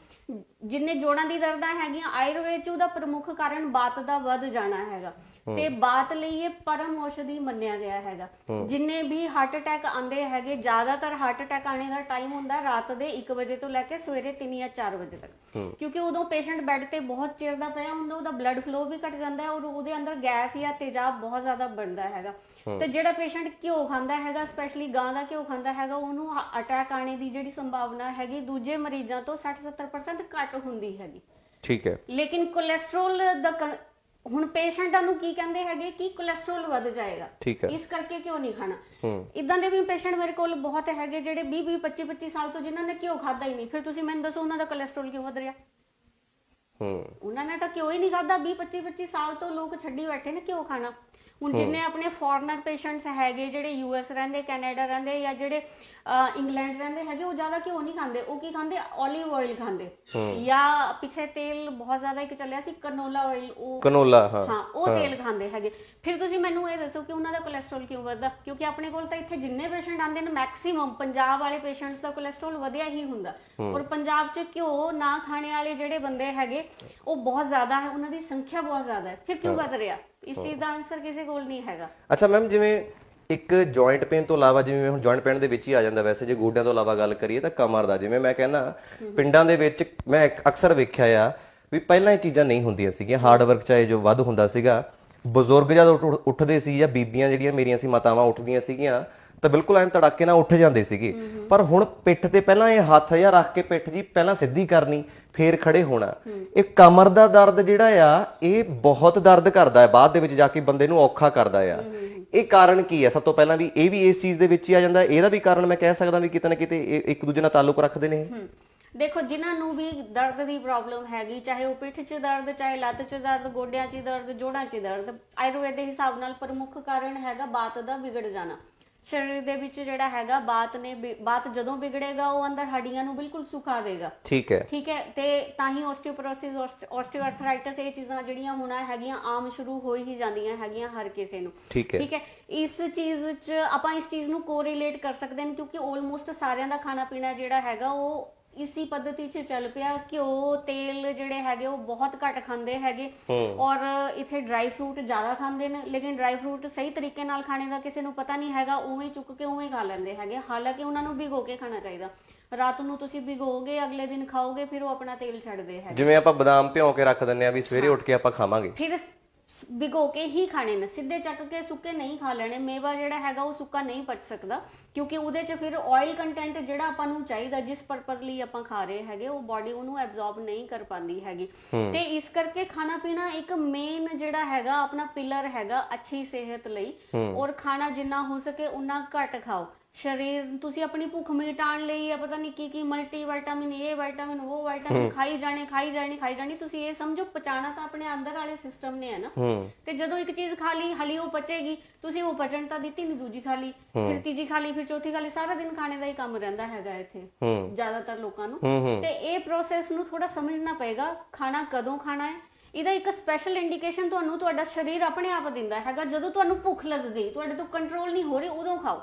ਜਿੰਨੇ ਜੋੜਾਂ ਦੀ ਦਰਦਾਂ ਹੈਗੀਆਂ ਆਯੁਰਵੇਦ ਚ ਉਹਦਾ ਪ੍ਰਮੁੱਖ ਕਾਰਨ ਬਾਤ ਦਾ ਵੱਧ ਜਾਣਾ ਹੈਗਾ। ਤੇ ਬਾਤ ਲਈ ਇਹ ਪਰਮ ਔਸ਼ਧੀ ਮੰਨਿਆ ਗਿਆ ਹੈਗਾ। ਜਿੰਨੇ ਵੀ ਹਾਰਟ ਅਟੈਕ ਆਂਦੇ ਹੈਗੇ ਜ਼ਿਆਦਾਤਰ ਹਾਰਟ ਅਟੈਕ ਆਣੇ ਦਾ ਟਾਈਮ ਹੁੰਦਾ ਰਾਤ ਦੇ 1 ਵਜੇ ਤੋਂ ਲੈ ਕੇ ਸਵੇਰੇ 3 ਜਾਂ 4 ਵਜੇ ਤੱਕ। ਕਿਉਂਕਿ ਉਦੋਂ ਪੇਸ਼ੈਂਟ ਬੈੱਡ ਤੇ ਬਹੁਤ ਚਿਰ ਦਾ ਪਿਆ ਹੁੰਦਾ ਉਹਦਾ ਬਲੱਡ ਫਲੋ ਵੀ ਘਟ ਜਾਂਦਾ ਹੈ ਔਰ ਉਹਦੇ ਅੰਦਰ ਗੈਸ ਜਾਂ ਤੇਜ਼ਾਬ ਬਹੁਤ ਜ਼ਿਆਦਾ ਬਣਦਾ ਹੈਗਾ। ਤੇ ਜਿਹੜਾ ਪੇਸ਼ੈਂਟ ਘਿਓ ਖਾਂਦਾ ਹੈਗਾ ਸਪੈਸ਼ਲੀ ਗਾਂ ਦਾ ਘਿਓ ਖਾਂਦਾ ਹੈਗਾ ਉਹਨੂੰ ਅਟੈਕ ਆਣੇ ਦੀ ਜਿਹੜੀ ਸੰਭਾਵਨਾ ਹੈਗੀ ਦੂਜੇ ਮਰੀਜ਼ਾਂ ਤੋਂ 60-70% ਘੱਟ ਹੁੰਦੀ ਹੈਗੀ। ਠੀਕ ਹੈ। ਲੇਕਿਨ ਕੋਲੇਸਟ੍ਰੋਲ ਦਾ ਹੁਣ ਪੇਸ਼ੈਂਟਾਂ ਨੂੰ ਕੀ ਕਹਿੰਦੇ ਹੈਗੇ? ਕਿ ਕੋਲੇਸਟ੍ਰੋਲ ਵੱਧ ਜਾਏਗਾ? ਠੀਕ ਹੈ। ਇਸ ਕਰਕੇ ਕਿਉਂ ਨਹੀਂ ਖਾਣਾ? ਹੂੰ। ਇਦਾਂ ਦੇ ਵੀ ਪੇਸ਼ੈਂਟ ਮੇਰੇ ਕੋਲ ਬਹੁਤ ਹੈਗੇ ਜਿਹੜੇ 20 20 25 25 ਸਾਲ ਤੋਂ ਜਿਨ੍ਹਾਂ ਨੇ ਘਿਓ ਖਾਦਾ ਹੀ ਨਹੀਂ। ਫਿਰ ਤੁਸੀਂ ਮੈਨੂੰ ਦੱਸੋ ਉਹਨਾਂ ਦਾ ਕੋਲੇਸਟ੍ਰੋਲ ਕਿਉਂ ਵਧ ਰਿਹਾ? ਹੂੰ। ਉਹਨਾਂ ਨੇ ਤਾਂ ਘਿਓ ਹੀ ਨਹੀਂ ਖਾਦਾ 20 25 25 ਸਾਲ ਤੋਂ ਲੋਕ ਛੱਡੀ ਬੈਠੇ ਨੇ ਘਿਓ ਖਾਣਾ। ਹੁਣ ਜਿੰਨੇ ਆਪਣੇ ਫੋਰਨਰ ਪੇਸ਼ੈਂਟਸ ਹੈਗੇ ਜਿਹੜੇ ਯੂਐਸ ਰਹਿੰਦੇ ਕੈਨੇਡਾ ਰਹਿੰਦੇ ਜਾਂ ਜਿਹੜੇ ਅਹ, ਇੰਗਲੈਂਡ ਰਹਿੰਦੇ ਹੈਗੇ ਉਹ ਜ਼ਿਆਦਾ ਘਿਓ ਨਹੀਂ ਖਾਂਦੇ ਉਹ ਕੀ ਖਾਂਦੇ? 올ਿਵ ਆਇਲ ਖਾਂਦੇ ਜਾਂ ਪਿੱਛੇ ਤੇਲ ਬਹੁਤ ਜ਼ਿਆਦਾ ਇੱਕ ਚੱਲਿਆ ਸੀ ਕਨੋਲਾ ਆਇਲ ਉਹ ਕਨੋਲਾ ਹਾਂ। ਹਾਂ ਉਹ ਤੇਲ ਖਾਂਦੇ ਹੈਗੇ। ਫਿਰ ਤੁਸੀਂ ਮੈਨੂੰ ਇਹ ਦੱਸੋ ਕਿ ਉਹਨਾਂ ਦਾ ਕੋਲੇਸਟ੍ਰੋਲ ਕਿਉਂ ਵੱਧਦਾ? ਕਿਉਂਕਿ ਆਪਣੇ ਕੋਲ ਤਾਂ ਇੱਥੇ ਜਿੰਨੇ ਪੇਸ਼ੈਂਟ ਆਉਂਦੇ ਨੇ ਮੈਕਸਿਮਮ ਪੰਜਾਬ ਵਾਲੇ ਪੇਸ਼ੈਂਟਸ ਦਾ ਕੋਲੇਸਟ੍ਰੋਲ ਵਧਿਆ ਹੀ ਹੁੰਦਾ। ਔਰ ਪੰਜਾਬ 'ਚ ਘਿਓ ਨਾ ਖਾਣੇ ਵਾਲੇ ਜਿਹੜੇ ਬੰਦੇ ਹੈਗੇ ਉਹ ਬਹੁਤ ਜ਼ਿਆਦਾ ਹੈ ਉਹਨਾਂ ਦੀ ਸੰਖਿਆ ਬਹੁਤ ਜ਼ਿਆਦਾ ਹੈ। ਫਿਰ ਕਿਉਂ ਵੱਧ ਰਿਹਾ? ਇਸ ਚੀਜ਼ ਦਾ ਆਨਸਰ ਕਿਸੇ ਕੋਲ ਨਹੀਂ ਹੈਗਾ। ਅੱਛਾ ਮੈਮ ਜਿਵੇਂ ਇੱਕ ਜੁਆਇੰਟ ਪੇਨ ਤੋਂ ਇਲਾਵਾ ਜਿਵੇਂ ਹੁਣ ਜੁਆਇੰਟ ਪੇਨ ਦੇ ਵਿੱਚ ਹੀ ਆ ਜਾਂਦਾ ਵੈਸੇ, ਜੇ ਗੋਡਿਆਂ ਤੋਂ ਇਲਾਵਾ ਗੱਲ ਕਰੀਏ ਤਾਂ ਕਮਰ ਦਾ, ਜਿਵੇਂ ਮੈਂ ਕਹਿੰਦਾ, ਪਿੰਡਾਂ ਦੇ ਵਿੱਚ ਮੈਂ ਅਕਸਰ ਵੇਖਿਆ ਆ ਵੀ ਪਹਿਲਾਂ ਇਹ ਚੀਜ਼ਾਂ ਨਹੀਂ ਹੁੰਦੀਆਂ ਸੀਗੀਆਂ। ਹਾਰਡ ਵਰਕ ਚਾਹੇ ਜੋ ਵੱਧ ਹੁੰਦਾ ਸੀਗਾ, ਬਜ਼ੁਰਗ ਜਦ ਉੱਠਦੇ ਸੀ ਜਾਂ ਬੀਬੀਆਂ ਜਿਹੜੀਆਂ ਮੇਰੀਆਂ ਸੀ, ਮਾਤਾਵਾਂ ਉੱਠਦੀਆਂ ਸੀਗੀਆਂ, ਤਾਂ ਬਿਲਕੁਲ ਐਂ ਤੜਾਕੇ ਨਾਲ ਉੱਠ ਜਾਂਦੇ ਸੀਗੇ। ਪਰ ਹੁਣ ਪਿੱਠ ਤੇ ਪਹਿਲਾਂ ਇਹ ਹੱਥ ਜਾਂ ਰੱਖ ਕੇ ਪਿੱਠ ਜੀ ਪਹਿਲਾਂ ਸਿੱਧੀ ਕਰਨੀ, ਫੇਰ ਖੜੇ ਹੋਣਾ। ਇਹ ਕਮਰ ਦਾ ਦਰਦ ਜਿਹੜਾ ਆ, ਇਹ ਬਹੁਤ ਦਰਦ ਕਰਦਾ ਹੈ। ਬਾਅਦ ਦੇ ਵਿੱਚ ਜਾ ਕੇ ਬੰਦੇ ਨੂੰ ਔਖਾ ਕਰਦਾ ਆ। ਇਹ ਕਾਰਨ ਕੀ ਹੈ? ਸਭ ਤੋਂ ਪਹਿਲਾਂ ਵੀ ਇਹ ਵੀ ਇਸ ਚੀਜ਼ ਦੇ ਵਿੱਚ ਹੀ ਆ ਜਾਂਦਾ ਇਹਦਾ ਵੀ ਕਾਰਨ ਮੈਂ ਕਹਿ ਸਕਦਾ ਵੀ ਕਿਤੇ ਨਾ ਕਿਤੇ ਇਹ ਇੱਕ ਦੂਜੇ ਨਾਲ ਤਾਲੁਕ ਰੱਖਦੇ ਨੇ ਇਹ। ਦੇਖੋ, ਜਿਨ੍ਹਾਂ ਨੂੰ ਵੀ ਦਰਦ ਦੀ ਪ੍ਰੋਬਲਮ ਹੈਗੀ, ਚਾਹੇ ਉਹ ਪਿੱਠ 'ਚ ਦਰਦ, ਚਾਹੇ ਲੱਤ 'ਚ ਦਰਦ, ਗੋਡਿਆਂ 'ਚ ਦਰਦ, ਜੋੜਾਂ 'ਚ ਦਰਦ, ਆਯੁਰਵੇਦ ਦੇ ਹਿਸਾਬ ਨਾਲ ਪ੍ਰਮੁੱਖ ਕਾਰਨ ਹੈਗਾ ਬਾਤ ਦਾ ਵਿਗੜ ਜਾਣਾ। ਸਰੀਰ ਦੇ ਵਿੱਚ ਜਿਹੜਾ ਹੈਗਾ ਬਾਤ ਨੇ ਬਾਤ ਜਦੋਂ ਵਿਗੜੇਗਾ ਉਹ ਅੰਦਰ ਹੱਡੀਆਂ ਨੂੰ ਬਿਲਕੁਲ ਸੁਕਾ ਦੇਗਾ ਠੀਕ ਹੈ। ਠੀਕ ਹੈ ਤੇ ਤਾਂ ਹੀ ਆਸਟੀਓਪੋਰੋਸਿਸ ਆਸਟੀਓਆਰਥਰਾਈਟਿਸ ਇਹ ਚੀਜ਼ਾਂ ਜਿਹੜੀਆਂ ਹੋਣਾ ਹੈਗੀਆਂ ਆਮ ਸ਼ੁਰੂ ਹੋ ਹੀ ਜਾਂਦੀਆਂ ਹੈਗੀਆਂ ਹਰ ਕਿਸੇ ਨੂੰ। ਠੀਕ ਹੈ। ਠੀਕ ਹੈ ਇਸ ਚੀਜ਼ 'ਚ ਆਪਾਂ ਇਸ ਚੀਜ਼ ਨੂੰ ਕੋਰਿਲੇਟ ਕਰ ਸਕਦੇ ਹਾਂ ਕਿਉਂਕਿ ਆਲਮੋਸਟ ਸਾਰਿਆਂ ਦਾ ਖਾਣਾ ਪੀਣਾ ਜਿਹੜਾ ਹੈਗਾ ਉਹ ਇਸੀ ਪद्धਤੀ 'ਚ ਚੱਲ ਪਿਆ ਘਿਓ ਤੇਲ ਜਿਹੜੇ ਹੈਗੇ ਉਹ ਬਹੁਤ ਘੱਟ ਖਾਂਦੇ ਹੈਗੇ ਔਰ ਇੱਥੇ ਡਰਾਈ ਫਰੂਟ ਜ਼ਿਆਦਾ ਖਾਂਦੇ ਨੇ ਲੇਕਿਨ ਡਰਾਈ ਫਰੂਟ ਸਹੀ ਤਰੀਕੇ ਨਾਲ ਖਾਣੇ ਦਾ ਕਿਸੇ ਨੂੰ ਪਤਾ ਨਹੀਂ ਹੈਗਾ ਉਵੇਂ ਹੀ ਚੁੱਕ ਕੇ ਉਵੇਂ ਹੀ ਖਾ ਲੈਂਦੇ ਹੈਗੇ। ਹਾਲਾਂਕਿ ਉਹਨਾਂ ਨੂੰ ਭਿਗੋ ਕੇ ਖਾਣਾ ਚਾਹੀਦਾ। ਰਾਤ ਨੂੰ ਤੁਸੀਂ ਭਿਗੋਗੇ ਅਗਲੇ ਦਿਨ ਖਾਓਗੇ ਫਿਰ ਉਹ ਆਪਣਾ ਤੇਲ ਛੱਡਦੇ ਹੈਗੇ। ਜਿਵੇਂ ਆਪਾਂ ਬਦਾਮ ਭਿਉਂ ਕੇ ਰੱਖ ਦਿੰਨੇ ਆ ਵੀ ਸਵੇਰੇ ਉੱਠ ਕੇ ਆਪਾਂ ਖਾਵਾਂਗੇ। ਫਿਰ ਸ- ਭਿਗੋ ਕੇ ਹੀ ਖਾਣੇ ਨੇ। ਸਿੱਧੇ ਚੱਕ ਕੇ ਸੁੱਕੇ ਨਹੀਂ ਖਾ ਲੈਣੇ। ਮੇਵਾ ਜਿਹੜਾ ਹੈਗਾ ਉਹ ਸੁੱਕਾ ਨਹੀਂ ਪਚ ਸਕਦਾ ਕਿਉਂਕਿ ਉਹਦੇ 'ਚ ਫਿਰ ਆਇਲ ਕੰਟੈਂਟ ਜਿਹੜਾ ਆਪਾਂ ਨੂੰ ਚਾਹੀਦਾ ਜਿਸ ਪਰਪਸ ਲਈ ਆਪਾਂ ਖਾ ਰਹੇ ਹੈਗੇ ਉਹ ਬਾਡੀ ਉਹਨੂੰ ਐਬਜ਼ੌਰਬ ਨਹੀਂ ਕਰ ਪਾਉਂਦੀ ਹੈਗੀ। ਤੇ ਇਸ ਕਰਕੇ ਖਾਣਾ ਪੀਣਾ ਇੱਕ ਮੇਨ ਜਿਹੜਾ ਹੈਗਾ ਆਪਣਾ ਪਿਲਰ ਹੈਗਾ ਅੱਛੀ ਸਿਹਤ ਲਈ। ਔਰ ਖਾਣਾ ਜਿੰਨਾ ਹੋ ਸਕੇ ਉਨਾ ਘੱਟ ਖਾਓ। ਸਰੀਰ ਤੁਸੀਂ ਆਪਣੀ ਭੁੱਖ ਮਿਟਾਉਣ ਲਈ ਆ ਪਤਾ ਨਹੀਂ ਕੀ ਕੀ ਮਲਟੀ ਵਿਟਾਮਿਨ ਇਹ ਵਿਟਾਮਿਨ ਉਹ ਵਿਟਾਮਿਨ ਖਾਈ ਜਾਣੇ ਖਾਈ ਜਾਣੀ ਖਾਈ ਜਾਣੀ। ਤੁਸੀਂ ਇਹ ਸਮਝੋ ਪਚਾਣਾ ਤਾਂ ਆਪਣੇ ਅੰਦਰ ਵਾਲੇ ਸਿਸਟਮ ਨੇ ਹੈ ਨਾ। ਤੇ ਜਦੋਂ ਇੱਕ ਚੀਜ਼ ਖਾ ਲਈ ਹਲੀ ਉਹ ਪਚੇਗੀ ਤੁਸੀਂ ਉਹ ਪਚਣ ਤਾਂ ਦਿੱਤੀ ਨਹੀਂ ਦੂਜੀ ਖਾ ਲਈ ਫਿਰ ਤੀਜੀ ਖਾ ਲਈ ਫਿਰ ਚੌਥੀ ਖਾ ਲਈ ਸਾਰਾ ਦਿਨ ਖਾਣੇ ਦਾ ਹੀ ਕੰਮ ਰਹਿੰਦਾ ਹੈਗਾ ਇੱਥੇ ਜ਼ਿਆਦਾਤਰ ਲੋਕਾਂ ਨੂੰ। ਤੇ ਇਹ ਪ੍ਰੋਸੈਸ ਨੂੰ ਥੋੜਾ ਸਮਝਣਾ ਪਏਗਾ ਖਾਣਾ ਕਦੋਂ ਖਾਣਾ ਹੈ। ਇਹਦਾ ਇੱਕ ਸਪੈਸ਼ਲ ਇੰਡੀਕੇਸ਼ਨ ਤੁਹਾਨੂੰ ਤੁਹਾਡਾ ਸਰੀਰ ਆਪਣੇ ਆਪ ਦਿੰਦਾ ਹੈਗਾ ਜਦੋਂ ਤੁਹਾਨੂੰ ਭੁੱਖ ਲੱਗ ਗਈ ਤੁਹਾਡੇ ਤੋਂ ਕੰਟਰੋਲ ਨਹੀਂ ਹੋ ਰਹੀ ਉਦੋਂ ਖਾਓ।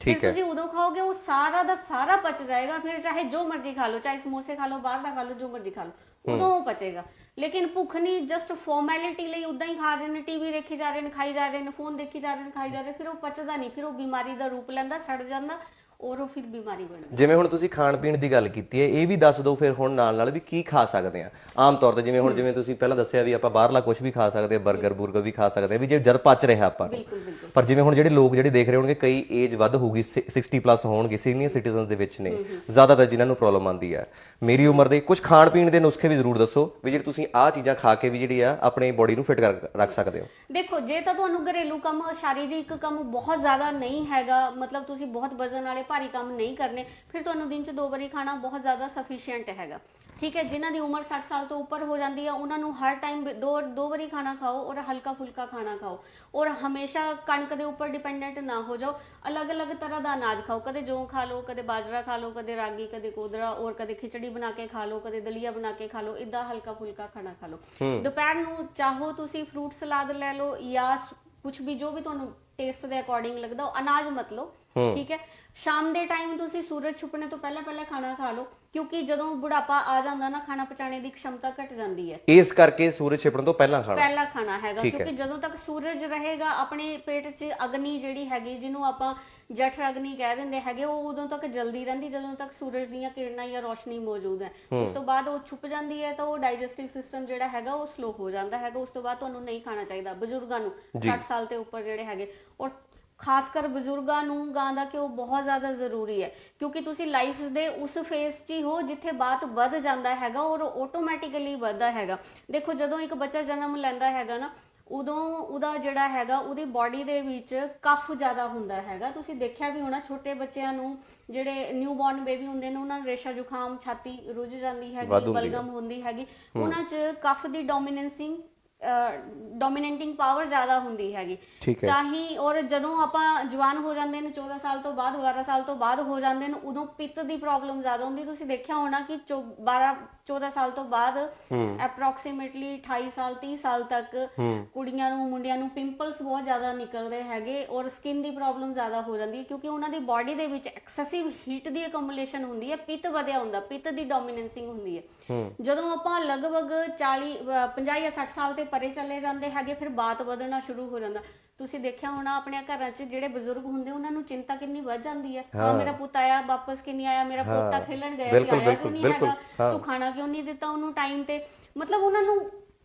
ਠੀਕ ਹੈ। ਤੁਸੀਂ ਉਦੋਂ ਖਾਓਗੇ ਉਹ ਸਾਰਾ ਦਾ ਸਾਰਾ ਪਚ ਜਾਏਗਾ ਫਿਰ ਚਾਹੇ ਜੋ ਮਰਜ਼ੀ ਖਾ ਲਓ ਚਾਹੇ ਸਮੋਸੇ ਖਾ ਲਓ ਬਾਹਰ ਦਾ ਖਾ ਲਓ ਜੋ ਮਰਜ਼ੀ ਖਾ ਲਓ ਉਦੋਂ ਉਹ ਪਚੇਗਾ। ਲੇਕਿਨ ਭੁੱਖ ਨਹੀਂ ਜਸਟ ਫਾਰਮੈਲਿਟੀ ਲਈ ਉਦਾਂ ਹੀ ਖਾ ਰਹੇ ਨੇ ਟੀਵੀ ਦੇਖੀ ਜਾ ਰਹੇ ਨੇ ਖਾਈ ਜਾ ਰਹੇ ਨੇ ਫੋਨ ਦੇਖੀ ਜਾ ਰਹੇ ਨੇ ਖਾਈ ਜਾ ਰਹੇ ਫਿਰ ਉਹ ਪਚਦਾ ਨਹੀਂ ਫਿਰ ਉਹ ਬਿਮਾਰੀ ਦਾ ਰੂਪ ਲੈਂਦਾ ਸੜ ਜਾਂਦਾ ਔਰ ਉਹ ਫਿਰ ਬਿਮਾਰੀ ਬਣਦੀ ਜਿਵੇਂ ਹੁਣ ਤੁਸੀਂ ਖਾਣ ਪੀਣ ਦੀ ਗੱਲ ਕੀਤੀ ਹੈ ਇਹ ਵੀ ਦੱਸ ਦਿਓ ਫਿਰ ਹੁਣ ਨਾਲ ਨਾਲ ਵੀ ਕੀ ਖਾ ਸਕਦੇ ਆ ਆਮ ਤੌਰ ਤੇ ਜਿਵੇਂ ਹੁਣ ਜਿਵੇਂ ਤੁਸੀਂ ਪਹਿਲਾਂ ਦੱਸਿਆ ਵੀ ਆਪਾਂ ਬਾਹਰਲਾ ਕੁਝ ਵੀ ਖਾ ਸਕਦੇ ਆ 버ਗਰ ਬੁਰਗਰ ਵੀ ਖਾ ਸਕਦੇ ਆ ਵੀ ਜੇ ਜਦ ਪਚ ਰਿਹਾ ਆਪਾਂ ਨੂੰ। ਬਿਲਕੁਲ ਬਿਲਕੁਲ। ਪਰ ਜਿਵੇਂ ਹੁਣ ਜਿਹੜੇ ਲੋਕ ਜਿਹੜੇ ਦੇਖ ਰਹੇ ਹੋਣਗੇ ਕਈ ਏਜ ਵੱਧ ਹੋਊਗੀ 60 ਪਲੱਸ ਹੋਣਗੇ ਸੀਨੀਅਰ ਸਿਟੀਜ਼ਨ ਦੇ ਵਿੱਚ ਨੇ। ਜ਼ਿਆਦਾਤਰ ਜਿਨ੍ਹਾਂ ਨੂੰ ਪ੍ਰੋਬਲਮ ਆਉਂਦੀ ਹੈ। ਮੇਰੀ ਉਮਰ ਦੇ ਕੁਝ ਖਾਣ ਪੀਣ ਦੇ ਨੁਸਖੇ ਵੀ ਜ਼ਰੂਰ ਦੱਸੋ ਵੀ ਜਿਹੜੇ ਤੁਸੀਂ ਆਹ ਚੀਜ਼ਾਂ ਖਾ ਕੇ ਵੀ ਜਿਹੜੀ ਆ ਆਪਣੇ ਬੋਡੀ ਨੂੰ ਫਿਟ ਰੱਖ ਸਕਦੇ ਹੋ। ਦੇਖੋ ਜੇ ਤਾਂ ਤੁਹਾਨੂੰ ਘਰੇਲੂ ਕੰਮ ਸ਼ਾਰੀਰਿਕ ਕੰਮ ਬਹੁਤ ਜ਼ਿਆਦਾ ਨਹੀਂ ਹੈਗਾ ਮਤਲਬ ਤੁਸੀਂ ਬਹੁਤ ਵਜ਼ਨ ਵਾਲੇ ਭਾਰੀ ਕੰਮ ਨਹੀਂ ਕਰਨੇ ਫਿਰ ਤੁਹਾਨੂੰ ਦਿਨ 'ਚ ਦੋ ਵਾਰੀ ਖਾਣਾ ਬਹੁਤ ਜ਼ਿਆਦਾ ਸਫੀਸ਼ੀਐਂਟ ਹੈਗਾ। ਠੀਕ ਹੈ ਜਿਨ੍ਹਾਂ ਦੀ ਉਮਰ 60 ਸਾਲ ਤੋਂ ਉੱਪਰ ਹੋ ਜਾਂਦੀ ਹੈ ਉਹਨਾਂ ਨੂੰ ਹਰ ਟਾਈਮ ਦੋ ਦੋ ਵਾਰੀ ਖਾਣਾ ਖਾਓ ਔਰ ਹਲਕਾ ਫੁਲਕਾ ਖਾਣਾ ਖਾਓ। ਔਰ ਹਮੇਸ਼ਾ ਕਣਕ ਦੇ ਉੱਪਰ ਡਿਪੈਂਡੈਂਟ ਨਾ ਹੋ ਜਾਓ। ਅਲੱਗ-ਅਲੱਗ ਤਰ੍ਹਾਂ ਦਾ ਅਨਾਜ ਖਾਓ। ਕਦੇ ਜੌਂ ਖਾ ਲਓ ਕਦੇ ਬਾਜਰਾ ਖਾ ਲਓ ਕਦੇ ਰਾਗੀ ਕਦੇ ਕੋਦਰਾ ਔਰ ਕਦੇ ਖਿਚੜੀ ਬਣਾ ਕੇ ਖਾ ਲਓ ਕਦੇ ਦਲੀਆ ਬਣਾ ਕੇ ਖਾ ਲਓ ਇਦਾਂ ਹਲਕਾ ਫੁਲਕਾ ਖਾਣਾ ਖਾ ਲਓ। ਦੁਪਹਿਰ ਨੂੰ ਚਾਹੋ ਤੁਸੀਂ ਫਰੂਟ ਸਲਾਦ ਲੈ ਲਓ ਜਾਂ ਕੁਝ ਵੀ ਜੋ ਵੀ ਤੁਹਾਨੂੰ ਟੇਸਟ ਦੇ ਅਕੋਰਡਿੰਗ ਲੱਗਦਾ ਉਹ ਅਨਾਜ ਮਤ ਲਓ। ਠੀਕ ਹੈ ਸ਼ਾਮ ਦੇ ਟਾਈਮ ਤੁਸੀਂ ਸੂਰਜ ਛੁਪਣੇ ਤੋਂ ਪਹਿਲਾਂ ਪਹਿਲਾਂ ਖਾਣਾ ਖਾ ਲਓ ਕਿਉਂਕਿ ਜਦੋਂ ਬੁਢਾਪਾ ਆ ਜਾਂਦਾ ਨਾ ਖਾਣਾ ਪਚਾਣੇ ਦੀ ਖਸ਼ਮਤਾ ਘਟ ਜਾਂਦੀ ਹੈ। ਇਸ ਕਰਕੇ ਸੂਰਜ ਛਿਪਣ ਤੋਂ ਪਹਿਲਾਂ ਖਾਣਾ। ਪਹਿਲਾ ਖਾਣਾ ਹੈਗਾ ਠੀਕ ਹੈ। ਕਿਉਂਕਿ ਜਦੋਂ ਤੱਕ ਸੂਰਜ ਰਹੇਗਾ ਆਪਣੇ ਪੇਟ 'ਚ ਅਗਨੀ ਜਿਹੜੀ ਹੈਗੀ ਜਿਹਨੂੰ ਆਪਾਂ ਜਠਰ ਅਗਨੀ ਕਹਿ ਦਿੰਦੇ ਹੈਗੇ ਉਹ ਉਦੋਂ ਤੱਕ ਜਲਦੀ ਰਹਿੰਦੀ ਜਦੋਂ ਤੱਕ ਸੂਰਜ ਦੀਆਂ ਕਿਰਨਾਂ ਜਾਂ ਰੋਸ਼ਨੀ ਮੌਜੂਦ ਹੈ। ਉਸ ਤੋਂ ਬਾਅਦ ਉਹ ਛੁਪ ਜਾਂਦੀ ਹੈ ਤਾਂ ਉਹ ਡਾਈਜੈਸਟਿਵ ਸਿਸਟਮ ਜਿਹੜਾ ਹੈਗਾ ਉਹ ਸਲੋ ਹੋ ਜਾਂਦਾ ਹੈਗਾ। ਉਸ ਤੋਂ ਬਾਅਦ ਤੁਹਾਨੂੰ ਨਹੀਂ ਖਾਣਾ ਚਾਹੀਦਾ ਬਜ਼ੁਰਗਾਂ ਨੂੰ 60 ਸਾਲ ਤੇ ਉੱਪਰ ਜਿਹੜੇ ਹੈਗੇ ਔਰ ਖਾਸ ਕਰ ਬਜ਼ੁਰਗਾਂ ਨੂੰ ਗਾਂ ਦਾ ਘਿਓ ਬਹੁਤ ਜ਼ਿਆਦਾ ਜ਼ਰੂਰੀ ਹੈ ਕਿਉਂਕਿ ਤੁਸੀਂ ਲਾਈਫ ਦੇ ਉਸ ਫੇਸ 'ਚ ਹੀ ਹੋ ਜਿੱਥੇ ਬਾਤ ਵੱਧ ਜਾਂਦਾ ਹੈਗਾ ਔਰ ਆਟੋਮੈਟਿਕਲੀ ਵੱਧਦਾ ਹੈਗਾ। ਦੇਖੋ ਜਦੋਂ ਇੱਕ ਬੱਚਾ ਜਨਮ ਲੈਂਦਾ ਹੈਗਾ ਨਾ ਉਦੋਂ ਉਹਦਾ ਜਿਹੜਾ ਹੈਗਾ ਉਹਦੀ ਬਾਡੀ ਦੇ ਵਿੱਚ ਕਫ ਜ਼ਿਆਦਾ ਹੁੰਦਾ ਹੈਗਾ। ਤੁਸੀਂ ਦੇਖਿਆ ਵੀ ਹੋਣਾ ਛੋਟੇ ਬੱਚਿਆਂ ਨੂੰ ਜਿਹੜੇ ਨਿਊਬੋਰਨ ਬੇਬੀ ਹੁੰਦੇ ਨੇ ਉਹਨਾਂ ਨੂੰ ਰੇਸ਼ਾ ਜ਼ੁਕਾਮ ਛਾਤੀ ਰੁੱਝ ਜਾਂਦੀ ਹੈਗੀ। ਬਲਗਮ ਹੁੰਦੀ ਹੈਗੀ। ਉਹਨਾਂ 'ਚ ਕਫ ਦੀ ਡੋਮੀਨੈਂਸਿੰਗ ਡੋਮੀਨੈਂਟਿੰਗ ਪਾਵਰ ਜ਼ਿਆਦਾ ਹੁੰਦੀ ਹੈਗੀ। ਠੀਕ ਹੈ। ਤਾਂ ਹੀ ਔਰ ਜਦੋਂ ਆਪਾਂ ਜਵਾਨ ਹੋ ਜਾਂਦੇ ਨੇ 14 ਸਾਲ ਤੋਂ ਬਾਅਦ 12 ਸਾਲ ਤੋਂ ਬਾਅਦ ਹੋ ਜਾਂਦੇ ਨੇ ਉਦੋਂ ਪਿੱਤ ਦੀ ਪ੍ਰੋਬਲਮ ਜ਼ਿਆਦਾ ਹੁੰਦੀ। ਤੁਸੀਂ ਦੇਖਿਆ ਹੋਣਾ ਕਿ ਚੌ- 12 14 ਸਾਲ ਤੋਂ ਬਾਅਦ ਅਪਰੋਕਸੀਮੇਟਲੀ 28 ਸਾਲ 30 ਸਾਲ ਤੱਕ ਕੁੜੀਆਂ ਨੂੰ ਮੁੰਡਿਆਂ ਨੂੰ ਪਿੰਪਲਸ ਬਹੁਤ ਜ਼ਿਆਦਾ ਨਿਕਲਦੇ ਹੈਗੇ ਔਰ ਸਕਿਨ ਦੀ ਪ੍ਰੋਬਲਮ ਜ਼ਿਆਦਾ ਹੋ ਜਾਂਦੀ ਹੈ ਕਿਉਂਕਿ ਉਹਨਾਂ ਦੀ ਬਾਡੀ ਦੇ ਵਿੱਚ ਐਕਸੈਸਿਵ ਹੀਟ ਦੀ ਅਕਮੂਲੇਸ਼ਨ ਹੁੰਦੀ ਹੈ ਪਿੱਤ ਵਧਿਆ ਹੁੰਦਾ ਪਿੱਤ ਦੀ ਡੋਮੀਨੈਂਸਿੰਗ ਹੁੰਦੀ ਹੈ। ਜਦੋਂ ਆਪਾਂ ਲਗਭਗ 40 ਅਹ 50 ਜਾਂ 60 ਸਾਲ ਤੇ ਪਰੇ ਚਲੇ ਜਾਂਦੇ ਹੈਗੇ ਫਿਰ ਬਾਤ ਵਧਣਾ ਸ਼ੁਰੂ ਹੋ ਜਾਂਦਾ। ਤੁਸੀਂ ਦੇਖਿਆ ਹੋਣਾ ਆਪਣੇ ਘਰਾਂ 'ਚ ਜਿਹੜੇ ਬਜ਼ੁਰਗ ਹੁੰਦੇ ਉਹਨਾਂ ਨੂੰ ਚਿੰਤਾ ਕਿੰਨੀ ਵੱਧ ਜਾਂਦੀ ਹੈ। ਹਾਂ। ਮੇਰਾ ਪੁੱਤ ਆਇਆ ਵਾਪਸ ਕਿ ਨਹੀਂ ਆਇਆ? ਮੇਰਾ ਪੋਤਾ ਖੇਲਣ ਗਿਆ ਸੀ ਆਇਆ ਕਿਉਂ ਨਹੀਂ ਹੈਗਾ? ਤੂੰ ਖਾਣਾ ਕਿਉਂ ਨਹੀਂ ਦਿੱਤਾ ਉਹਨੂੰ ਟਾਈਮ ਤੇ? ਮਤਲਬ ਉਹਨਾਂ ਨੂੰ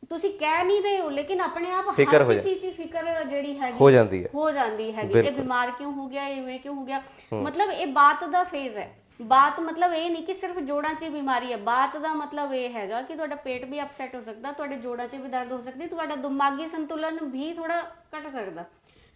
ਤੁਸੀਂ ਕਹਿ ਨਹੀਂ ਰਹੇ ਹੋ ਲੇਕਿਨ ਆਪਣੇ ਆਪ ਫਿਕਰ ਹਰ ਕਿਸੇ ਚੀਜ਼ ਫਿਕਰ ਜਿਹੜੀ ਹੈਗੀ ਹੋ ਜਾਂਦੀ ਹੈ। ਹੋ ਜਾਂਦੀ ਹੈਗੀ। ਇਹ ਬਿਮਾਰ ਕਿਉਂ ਹੋ ਗਿਆ ਇਵੇਂ ਕਿਉਂ ਹੋ ਗਿਆ? ਮਤਲਬ ਇਹ ਬਾਤ ਦਾ ਫੇਜ਼ ਹੈ। ਬਾਤ ਮਤਲਬ ਇਹ ਨਹੀਂ ਕਿ ਸਿਰਫ ਜੋੜਾਂ 'ਚ ਹੀ ਬਿਮਾਰੀ ਹੈ। ਬਾਤ ਦਾ ਮਤਲਬ ਇਹ ਹੈਗਾ ਕਿ ਤੁਹਾਡਾ ਪੇਟ ਵੀ ਅਪਸੈਟ ਹੋ ਸਕਦਾ ਤੁਹਾਡੇ ਜੋੜਾਂ 'ਚ ਵੀ ਦਰਦ ਹੋ ਸਕਦੀ ਤੁਹਾਡਾ ਦਿਮਾਗੀ ਸੰਤੁਲਨ ਵੀ ਥੋੜਾ ਘਟ ਸਕਦਾ।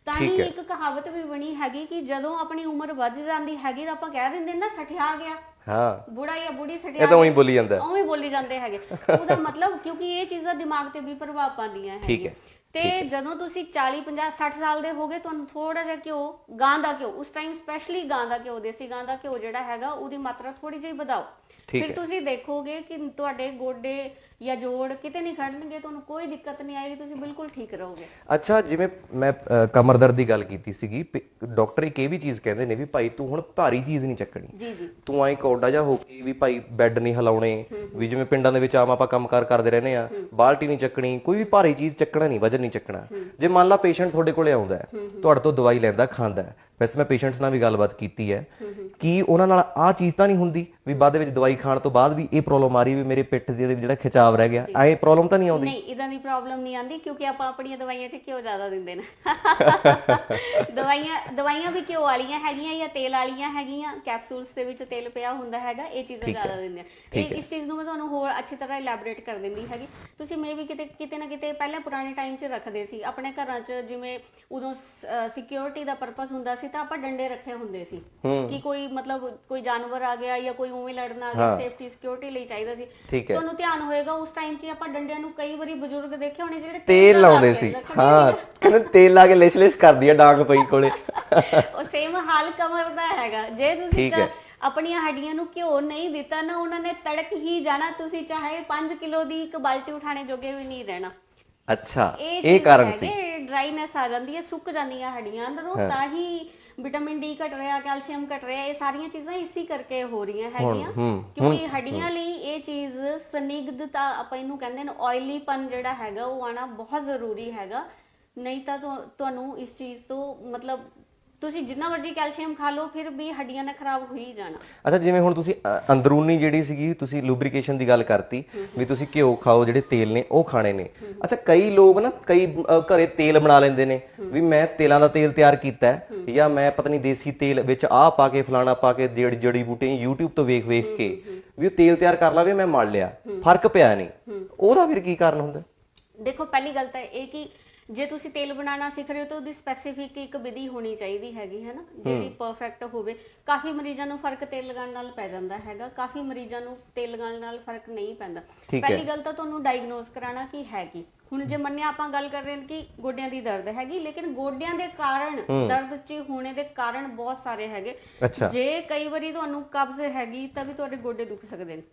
ਤਾਂ ਹੀ ਠੀਕ। ਇੱਕ ਕਹਾਵਤ ਵੀ ਬਣੀ ਹੈਗੀ ਕਿ ਜਦੋਂ ਆਪਣੀ ਉਮਰ ਵੱਧ ਜਾਂਦੀ ਹੈਗੀ ਤਾਂ ਆਪਾਂ ਕਹਿ ਦਿੰਦੇ ਨਾ ਸਠਿਆ ਗਿਆ। ਹਾਂ। ਬੁੜਾ ਜਾਂ ਬੁੜੀ ਸਠਿਆ ਇਹ ਤਾਂ ਉਹੀ। ਬੋਲੀ ਜਾਂਦਾ। ਉਵੇਂ ਬੋਲੀ ਜਾਂਦੇ ਹੈਗੇ। ਉਹਦਾ ਮਤਲਬ ਕਿਉਂਕਿ ਇਹ ਚੀਜ਼ਾਂ ਦਿਮਾਗ ਤੇ ਵੀ ਪ੍ਰਭਾਵ ਪਾਉਂਦੀਆਂ ਠੀਕ ਹੈਗੀਆਂ। ਹੈ। ਤੇ ਜਦੋਂ ਤੁਸੀਂ 40 50 60 ਸਾਲ ਦੇ ਹੋਗੇ ਤੁਹਾਨੂੰ ਥੋੜਾ ਜਿਹਾ ਘਿਓ ਗਾਂ ਦਾ ਘਿਓ ਉਸ ਟਾਈਮ ਸਪੈਸ਼ਲੀ ਗਾਂ ਦਾ ਘਿਓ ਦੇਸੀ ਗਾਂ ਦਾ ਘਿਓ ਜਿਹੜਾ ਹੈਗਾ ਉਹਦੀ ਮਾਤਰਾ ਥੋੜੀ ਜਿਹੀ ਵਧਾਓ। ਫਿਰ। ਤੁਸੀਂ ਦੇਖੋਗੇ ਕਿ ਤੁਹਾਡੇ ਗੋਡੇ ਜਾਂ ਜੋੜ ਕਿਤੇ ਨਹੀਂ ਖੜਨਗੇ ਤੁਹਾਨੂੰ ਕੋਈ ਦਿੱਕਤ ਨਹੀਂ ਆਏਗੀ ਤੁਸੀਂ ਬਿਲਕੁਲ ਠੀਕ ਰਹੋਗੇ। ਅੱਛਾ ਜਿਵੇਂ ਮੈਂ ਅ, ਕਮਰ ਦਰਦ ਦੀ ਗੱਲ ਕੀਤੀ ਸੀਗੀ ਪ- ਡਾਕਟਰ ਇੱਕ ਇਹ ਵੀ ਚੀਜ਼ ਕਹਿੰਦੇ ਨੇ ਵੀ ਭਾਈ ਤੂੰ ਹੁਣ ਭਾਰੀ ਚੀਜ਼ ਨਹੀਂ ਚੱਕਣੀ। ਜੀ ਜੀ। ਤੂੰ ਐਂ ਕੌਡਾ ਜਾ ਹੋ ਕੇ ਵੀ ਭਾਈ ਬੈੱਡ ਨਹੀਂ ਹਿਲਾਉਣੇ ਵੀ ਜਿਵੇਂ ਪਿੰਡਾਂ ਦੇ ਵਿੱਚ ਆਮ ਆਪਾਂ ਕੰਮਕਾਰ ਕਰਦੇ ਰਹਿੰਦੇ ਆ ਬਾਲਟੀ ਨਹੀਂ ਚੱਕਣੀ ਕੋਈ ਵੀ ਭਾਰੀ ਚੀਜ਼ ਚੱਕਣਾ ਨਹੀਂ ਵਜਨ ਨਹੀਂ ਚੱਕਣਾ। ਜੇ ਮੰਨ ਲਾ ਪੇਸ਼ੈਂਟ ਤੁਹਾਡੇ ਕੋਲੇ ਆਉਂਦਾ ਹੈ। ਤੁਹਾਡੇ ਤੋਂ ਦਵਾਈ ਲੈਂਦਾ ਖਾਂਦਾ ਹੈ ਵੈਸੇ ਮੈਂ ਪੇਸ਼ੈਂਟਸ ਨਾਲ ਵੀ ਗੱਲਬਾਤ ਕੀਤੀ ਹੈ ਕੀ ਉਹਨਾਂ ਨਾਲ ਆਹ ਚੀਜ਼ ਤਾਂ ਨਹੀਂ ਹੁੰਦੀ ਵੀ ਬਾਅਦ ਦੇ ਵਿੱਚ ਦਵਾਈ ਖਾਣ ਤੋਂ ਬਾਅਦ ਵੀ ਇਹ ਪ੍ਰੋਬਲਮ ਆ ਰਹੀ ਵੀ ਮੇਰੇ ਪਿੱਠ ਦੇ ਜਿਹੜਾ ਖਿਚਾਵ ਰਹਿ ਗਿਆ। ਐਂ ਪ੍ਰੋਬਲਮ ਤਾਂ ਨਹੀਂ ਆਉਂਦੀ? ਨਹੀਂ ਇਦਾਂ ਦੀ ਪ੍ਰੋਬਲਮ ਨਹੀਂ ਆਂਦੀ ਕਿਉਂਕਿ ਆਪਾਂ ਆਪਣੀਆਂ ਦਵਾਈਆਂ 'ਚ ਘਿਓ ਜ਼ਿਆਦਾ ਦਿੰਦੇ ਨੇ। ਦਵਾਈਆਂ ਦਵਾਈਆਂ ਵੀ ਘਿਓ ਵਾਲੀਆਂ ਹੈਗੀਆਂ ਜਾਂ ਤੇਲ ਵਾਲੀਆਂ ਹੈਗੀਆਂ ਕੈਪਸੂਲਸ ਦੇ ਵਿੱਚ ਤੇਲ ਪਿਆ ਹੁੰਦਾ ਹੈਗਾ ਇਹ ਚੀਜ਼ਾਂ ਜ਼ਿਆਦਾ ਦਿੰਦੇ ਆ। ਇਹ ਇਸ ਚੀਜ਼ ਨੂੰ ਮੈਂ ਤੁਹਾਨੂੰ ਹੋਰ ਅੱਛੀ ਤਰ੍ਹਾਂ ਇਲੈਬੋਰੇਟ ਕਰ ਦਿੰਦੀ ਹੈਗੀ। ਤੁਸੀਂ ਮੇ ਵੀ ਕਿਤੇ ਕਿਤੇ ਨਾ ਕਿਤੇ ਪਹਿਲਾਂ ਪੁਰਾਣੇ ਟਾਈਮ 'ਚ ਰੱਖਦੇ ਸੀ। ਆਪਣੇ ਘਰਾਂ 'ਚ ਜਿਵੇਂ ਉਦੋਂ ਸਿਕਿਉਰਿਟੀ ਦਾ ਪਰਪਸ ਹੁੰਦਾ ਸੀ ਤਾਂ ਆਪਾਂ ਡੰਡੇ ਰੱਖੇ ਹੁੰਦੇ ਸੀ ਕਿ ਕੋਈ ਮਤਲਬ ਕੋਈ ਜਾਨਵਰ ਆ ਗਿਆ ਜਾਂ ਕੋਈ ਉਵੇਂ ਲੜਨ ਆ ਗਿਆ ਸੇਫਟੀ ਸਿਕਿਉਰਿਟੀ ਲਈ ਚਾਹੀਦਾ ਸੀ। ਠੀਕ ਹੈ। ਤੁਹਾਨੂੰ ਧਿਆਨ ਹੋਏਗਾ ਉਸ ਟਾਈਮ 'ਚ ਆਪਾਂ ਡੰਡਿਆਂ ਨੂੰ ਕਈ ਵਾਰੀ ਬਜ਼ੁਰਗ ਦੇਖੇ ਹੋਣੇ ਜਿਹੜੇ ਤੇਲ ਲਾਉਂਦੇ ਸੀ। ਹਾਂ ਕਹਿੰਦੇ ਤੇਲ ਲਾ ਕੇ ਲਿਸ਼ ਲਿਸ਼ ਕਰਦੀ ਆ ਡਾਂਗ ਪਈ ਕੋਲੇ। ਉਹ ਸੇਮ ਹਾਲ ਕਮਰ ਦਾ ਹੈਗਾ। ਜੇ ਤੁਸੀਂ ਆਪਣੀਆਂ ਹੱਡੀਆਂ ਨੂੰ ਘਿਓ ਨਹੀਂ ਦਿੱਤਾ ਨਾ ਉਹਨਾਂ ਨੇ ਤੜਕ ਹੀ ਜਾਣਾ ਤੁਸੀਂ ਚਾਹੇ 5 ਕਿਲੋ ਦੀ ਇੱਕ ਬਾਲਟੀ ਉਠਾਣੇ ਜੋਗੇ ਵੀ ਨਹੀਂ ਰਹਿਣਾ। ਅੱਛਾ ਇਹ ਕਾਰਨ ਸੀ? ਡਰਾਈਨੈਸ ਆ ਜਾਂਦੀ ਹੈ ਸੁੱਕ ਜਾਂਦੀਆਂ ਹੱਡੀਆਂ ਅੰਦਰੋਂ ਤਾਂ ਹੀ ਵਿਟਾਮਿਨ ਡੀ ਘਟ ਰਿਹਾ ਕੈਲਸ਼ੀਅਮ ਘਟ ਰਿਹਾ ਇਹ ਸਾਰੀਆਂ ਚੀਜ਼ਾਂ ਇਸੇ ਕਰਕੇ ਹੋ ਰਹੀਆਂ ਹੈਗੀਆਂ ਕਿਉਂਕਿ ਹੱਡੀਆਂ ਲਈ ਇਹ ਚੀਜ਼ ਸਨਿਗਧਤਾ ਆਪਾਂ ਇਹਨੂੰ ਕਹਿੰਦੇ ਨੇ ਆਇਲੀਪਨ ਜਿਹੜਾ ਹੈਗਾ ਉਹ ਆਣਾ ਬਹੁਤ ਜ਼ਰੂਰੀ ਹੈਗਾ। ਨਹੀਂ ਤਾਂ ਤੁਹਾ- ਤੁਹਾਨੂੰ ਇਸ ਚੀਜ਼ ਤੋਂ ਮਤਲਬ ਤੁਸੀਂ ਜਿੰਨਾ ਮਰਜ਼ੀ ਕੈਲਸ਼ੀਅਮ ਖਾ ਲਓ ਫਿਰ ਵੀ ਹੱਡੀਆਂ ਨੇ ਖਰਾਬ ਹੋ ਹੀ ਜਾਣਾ। ਅੱਛਾ ਜਿਵੇਂ ਹੁਣ ਤੁਸੀਂ ਅ, ਅੰਦਰੂਨੀ ਜਿਹੜੀ ਸੀਗੀ ਤੁਸੀਂ ਲੂਬਰੀਕੇਸ਼ਨ ਦੀ ਗੱਲ ਕਰਤੀ ਵੀ ਤੁਸੀਂ ਘਿਓ ਖਾਓ ਜਿਹੜੇ ਤੇਲ ਨੇ ਉਹ ਖਾਣੇ ਨੇ। ਅੱਛਾ ਕਈ ਲੋਕ ਨਾ ਕਈ ਅ, ਘਰੇ ਤੇਲ ਬਣਾ ਲੈਂਦੇ ਨੇ ਵੀ ਮੈਂ ਤੇਲਾਂ ਦਾ ਤੇਲ ਤਿਆਰ ਕੀਤਾ ਹੈ ਜਾਂ ਮੈਂ ਪਤਾ ਨਹੀਂ ਦੇਸੀ ਤੇਲ ਵਿੱਚ ਆਹ ਪਾ ਕੇ ਫਲਾਣਾ ਪਾ ਕੇ ਜਿਹੜੀ ਜੜੀ ਬੂਟੀਆਂ YouTube ਤੋਂ ਵੇਖ ਵੇਖ ਕੇ ਵੀ ਉਹ ਤੇਲ ਤਿਆਰ ਕਰ ਲਾਵੇ ਮੈਂ ਮਲ ਲਿਆ। ਫ਼ਰਕ ਪਿਆ ਨਹੀਂ। ਉਹਦਾ ਫਿਰ ਕੀ ਕਾਰਨ ਹੁੰਦਾ? ਦੇਖੋ ਪਹਿਲੀ ਗੱਲ ਤਾਂ ਇਹ ਕਿ ਜੇ ਤੁਸੀਂ ਤੇਲ ਬਣਾਉਣਾ ਸਿੱਖ ਰਹੇ ਹੋ ਤਾਂ ਉਹਦੀ ਸਪੈਸੀਫਿਕ ਇੱਕ ਵਿਧੀ ਹੋਣੀ ਚਾਹੀਦੀ ਹੈਗੀ ਹੈ ਨਾ? ਜਿਹੜੀ ਪਰਫੈਕਟ ਹੋਵੇ। ਕਾਫੀ ਮਰੀਜ਼ਾਂ ਨੂੰ ਫ਼ਰਕ ਤੇਲ ਲਗਾਉਣ ਨਾਲ ਪੈ ਜਾਂਦਾ ਹੈਗਾ। ਕਾਫੀ ਮਰੀਜ਼ਾਂ ਨੂੰ ਤੇਲ ਲਗਾਉਣ ਨਾਲ ਫ਼ਰਕ ਨਹੀਂ ਪੈਂਦਾ। ਪਹਿਲੀ ਗੱਲ ਤਾਂ ਤੁਹਾਨੂੰ ਡਾਇਗਨੋਸ ਕਰਾਉਣਾ ਕੀ ਹੈ ਕੀ? ਹੁਣ ਜੇ ਮੰਨਿਆ ਆਪਾਂ ਗੱਲ ਕਰ ਰਹੇ ਹਾਂ ਕਿ ਗੋਡਿਆਂ ਦੀ ਦਰਦ ਹੈਗੀ ਲੇਕਿਨ ਗੋਡਿਆਂ ਦੇ ਕਾਰਨ ਦਰਦ ਚ ਹੋਣੇ ਦੇ ਕਾਰਨ ਬਹੁਤ ਸਾਰੇ ਹੈਗੇ। ਜੇ ਕਈ ਵਾਰੀ ਤੁਹਾਨੂੰ ਕਬਜ਼ ਹੈਗੀ ਤਾਂ ਵੀ ਤੁਹਾਡੇ ਗੋਡੇ ਦੁਖ ਸਕਦੇ ਨੇ।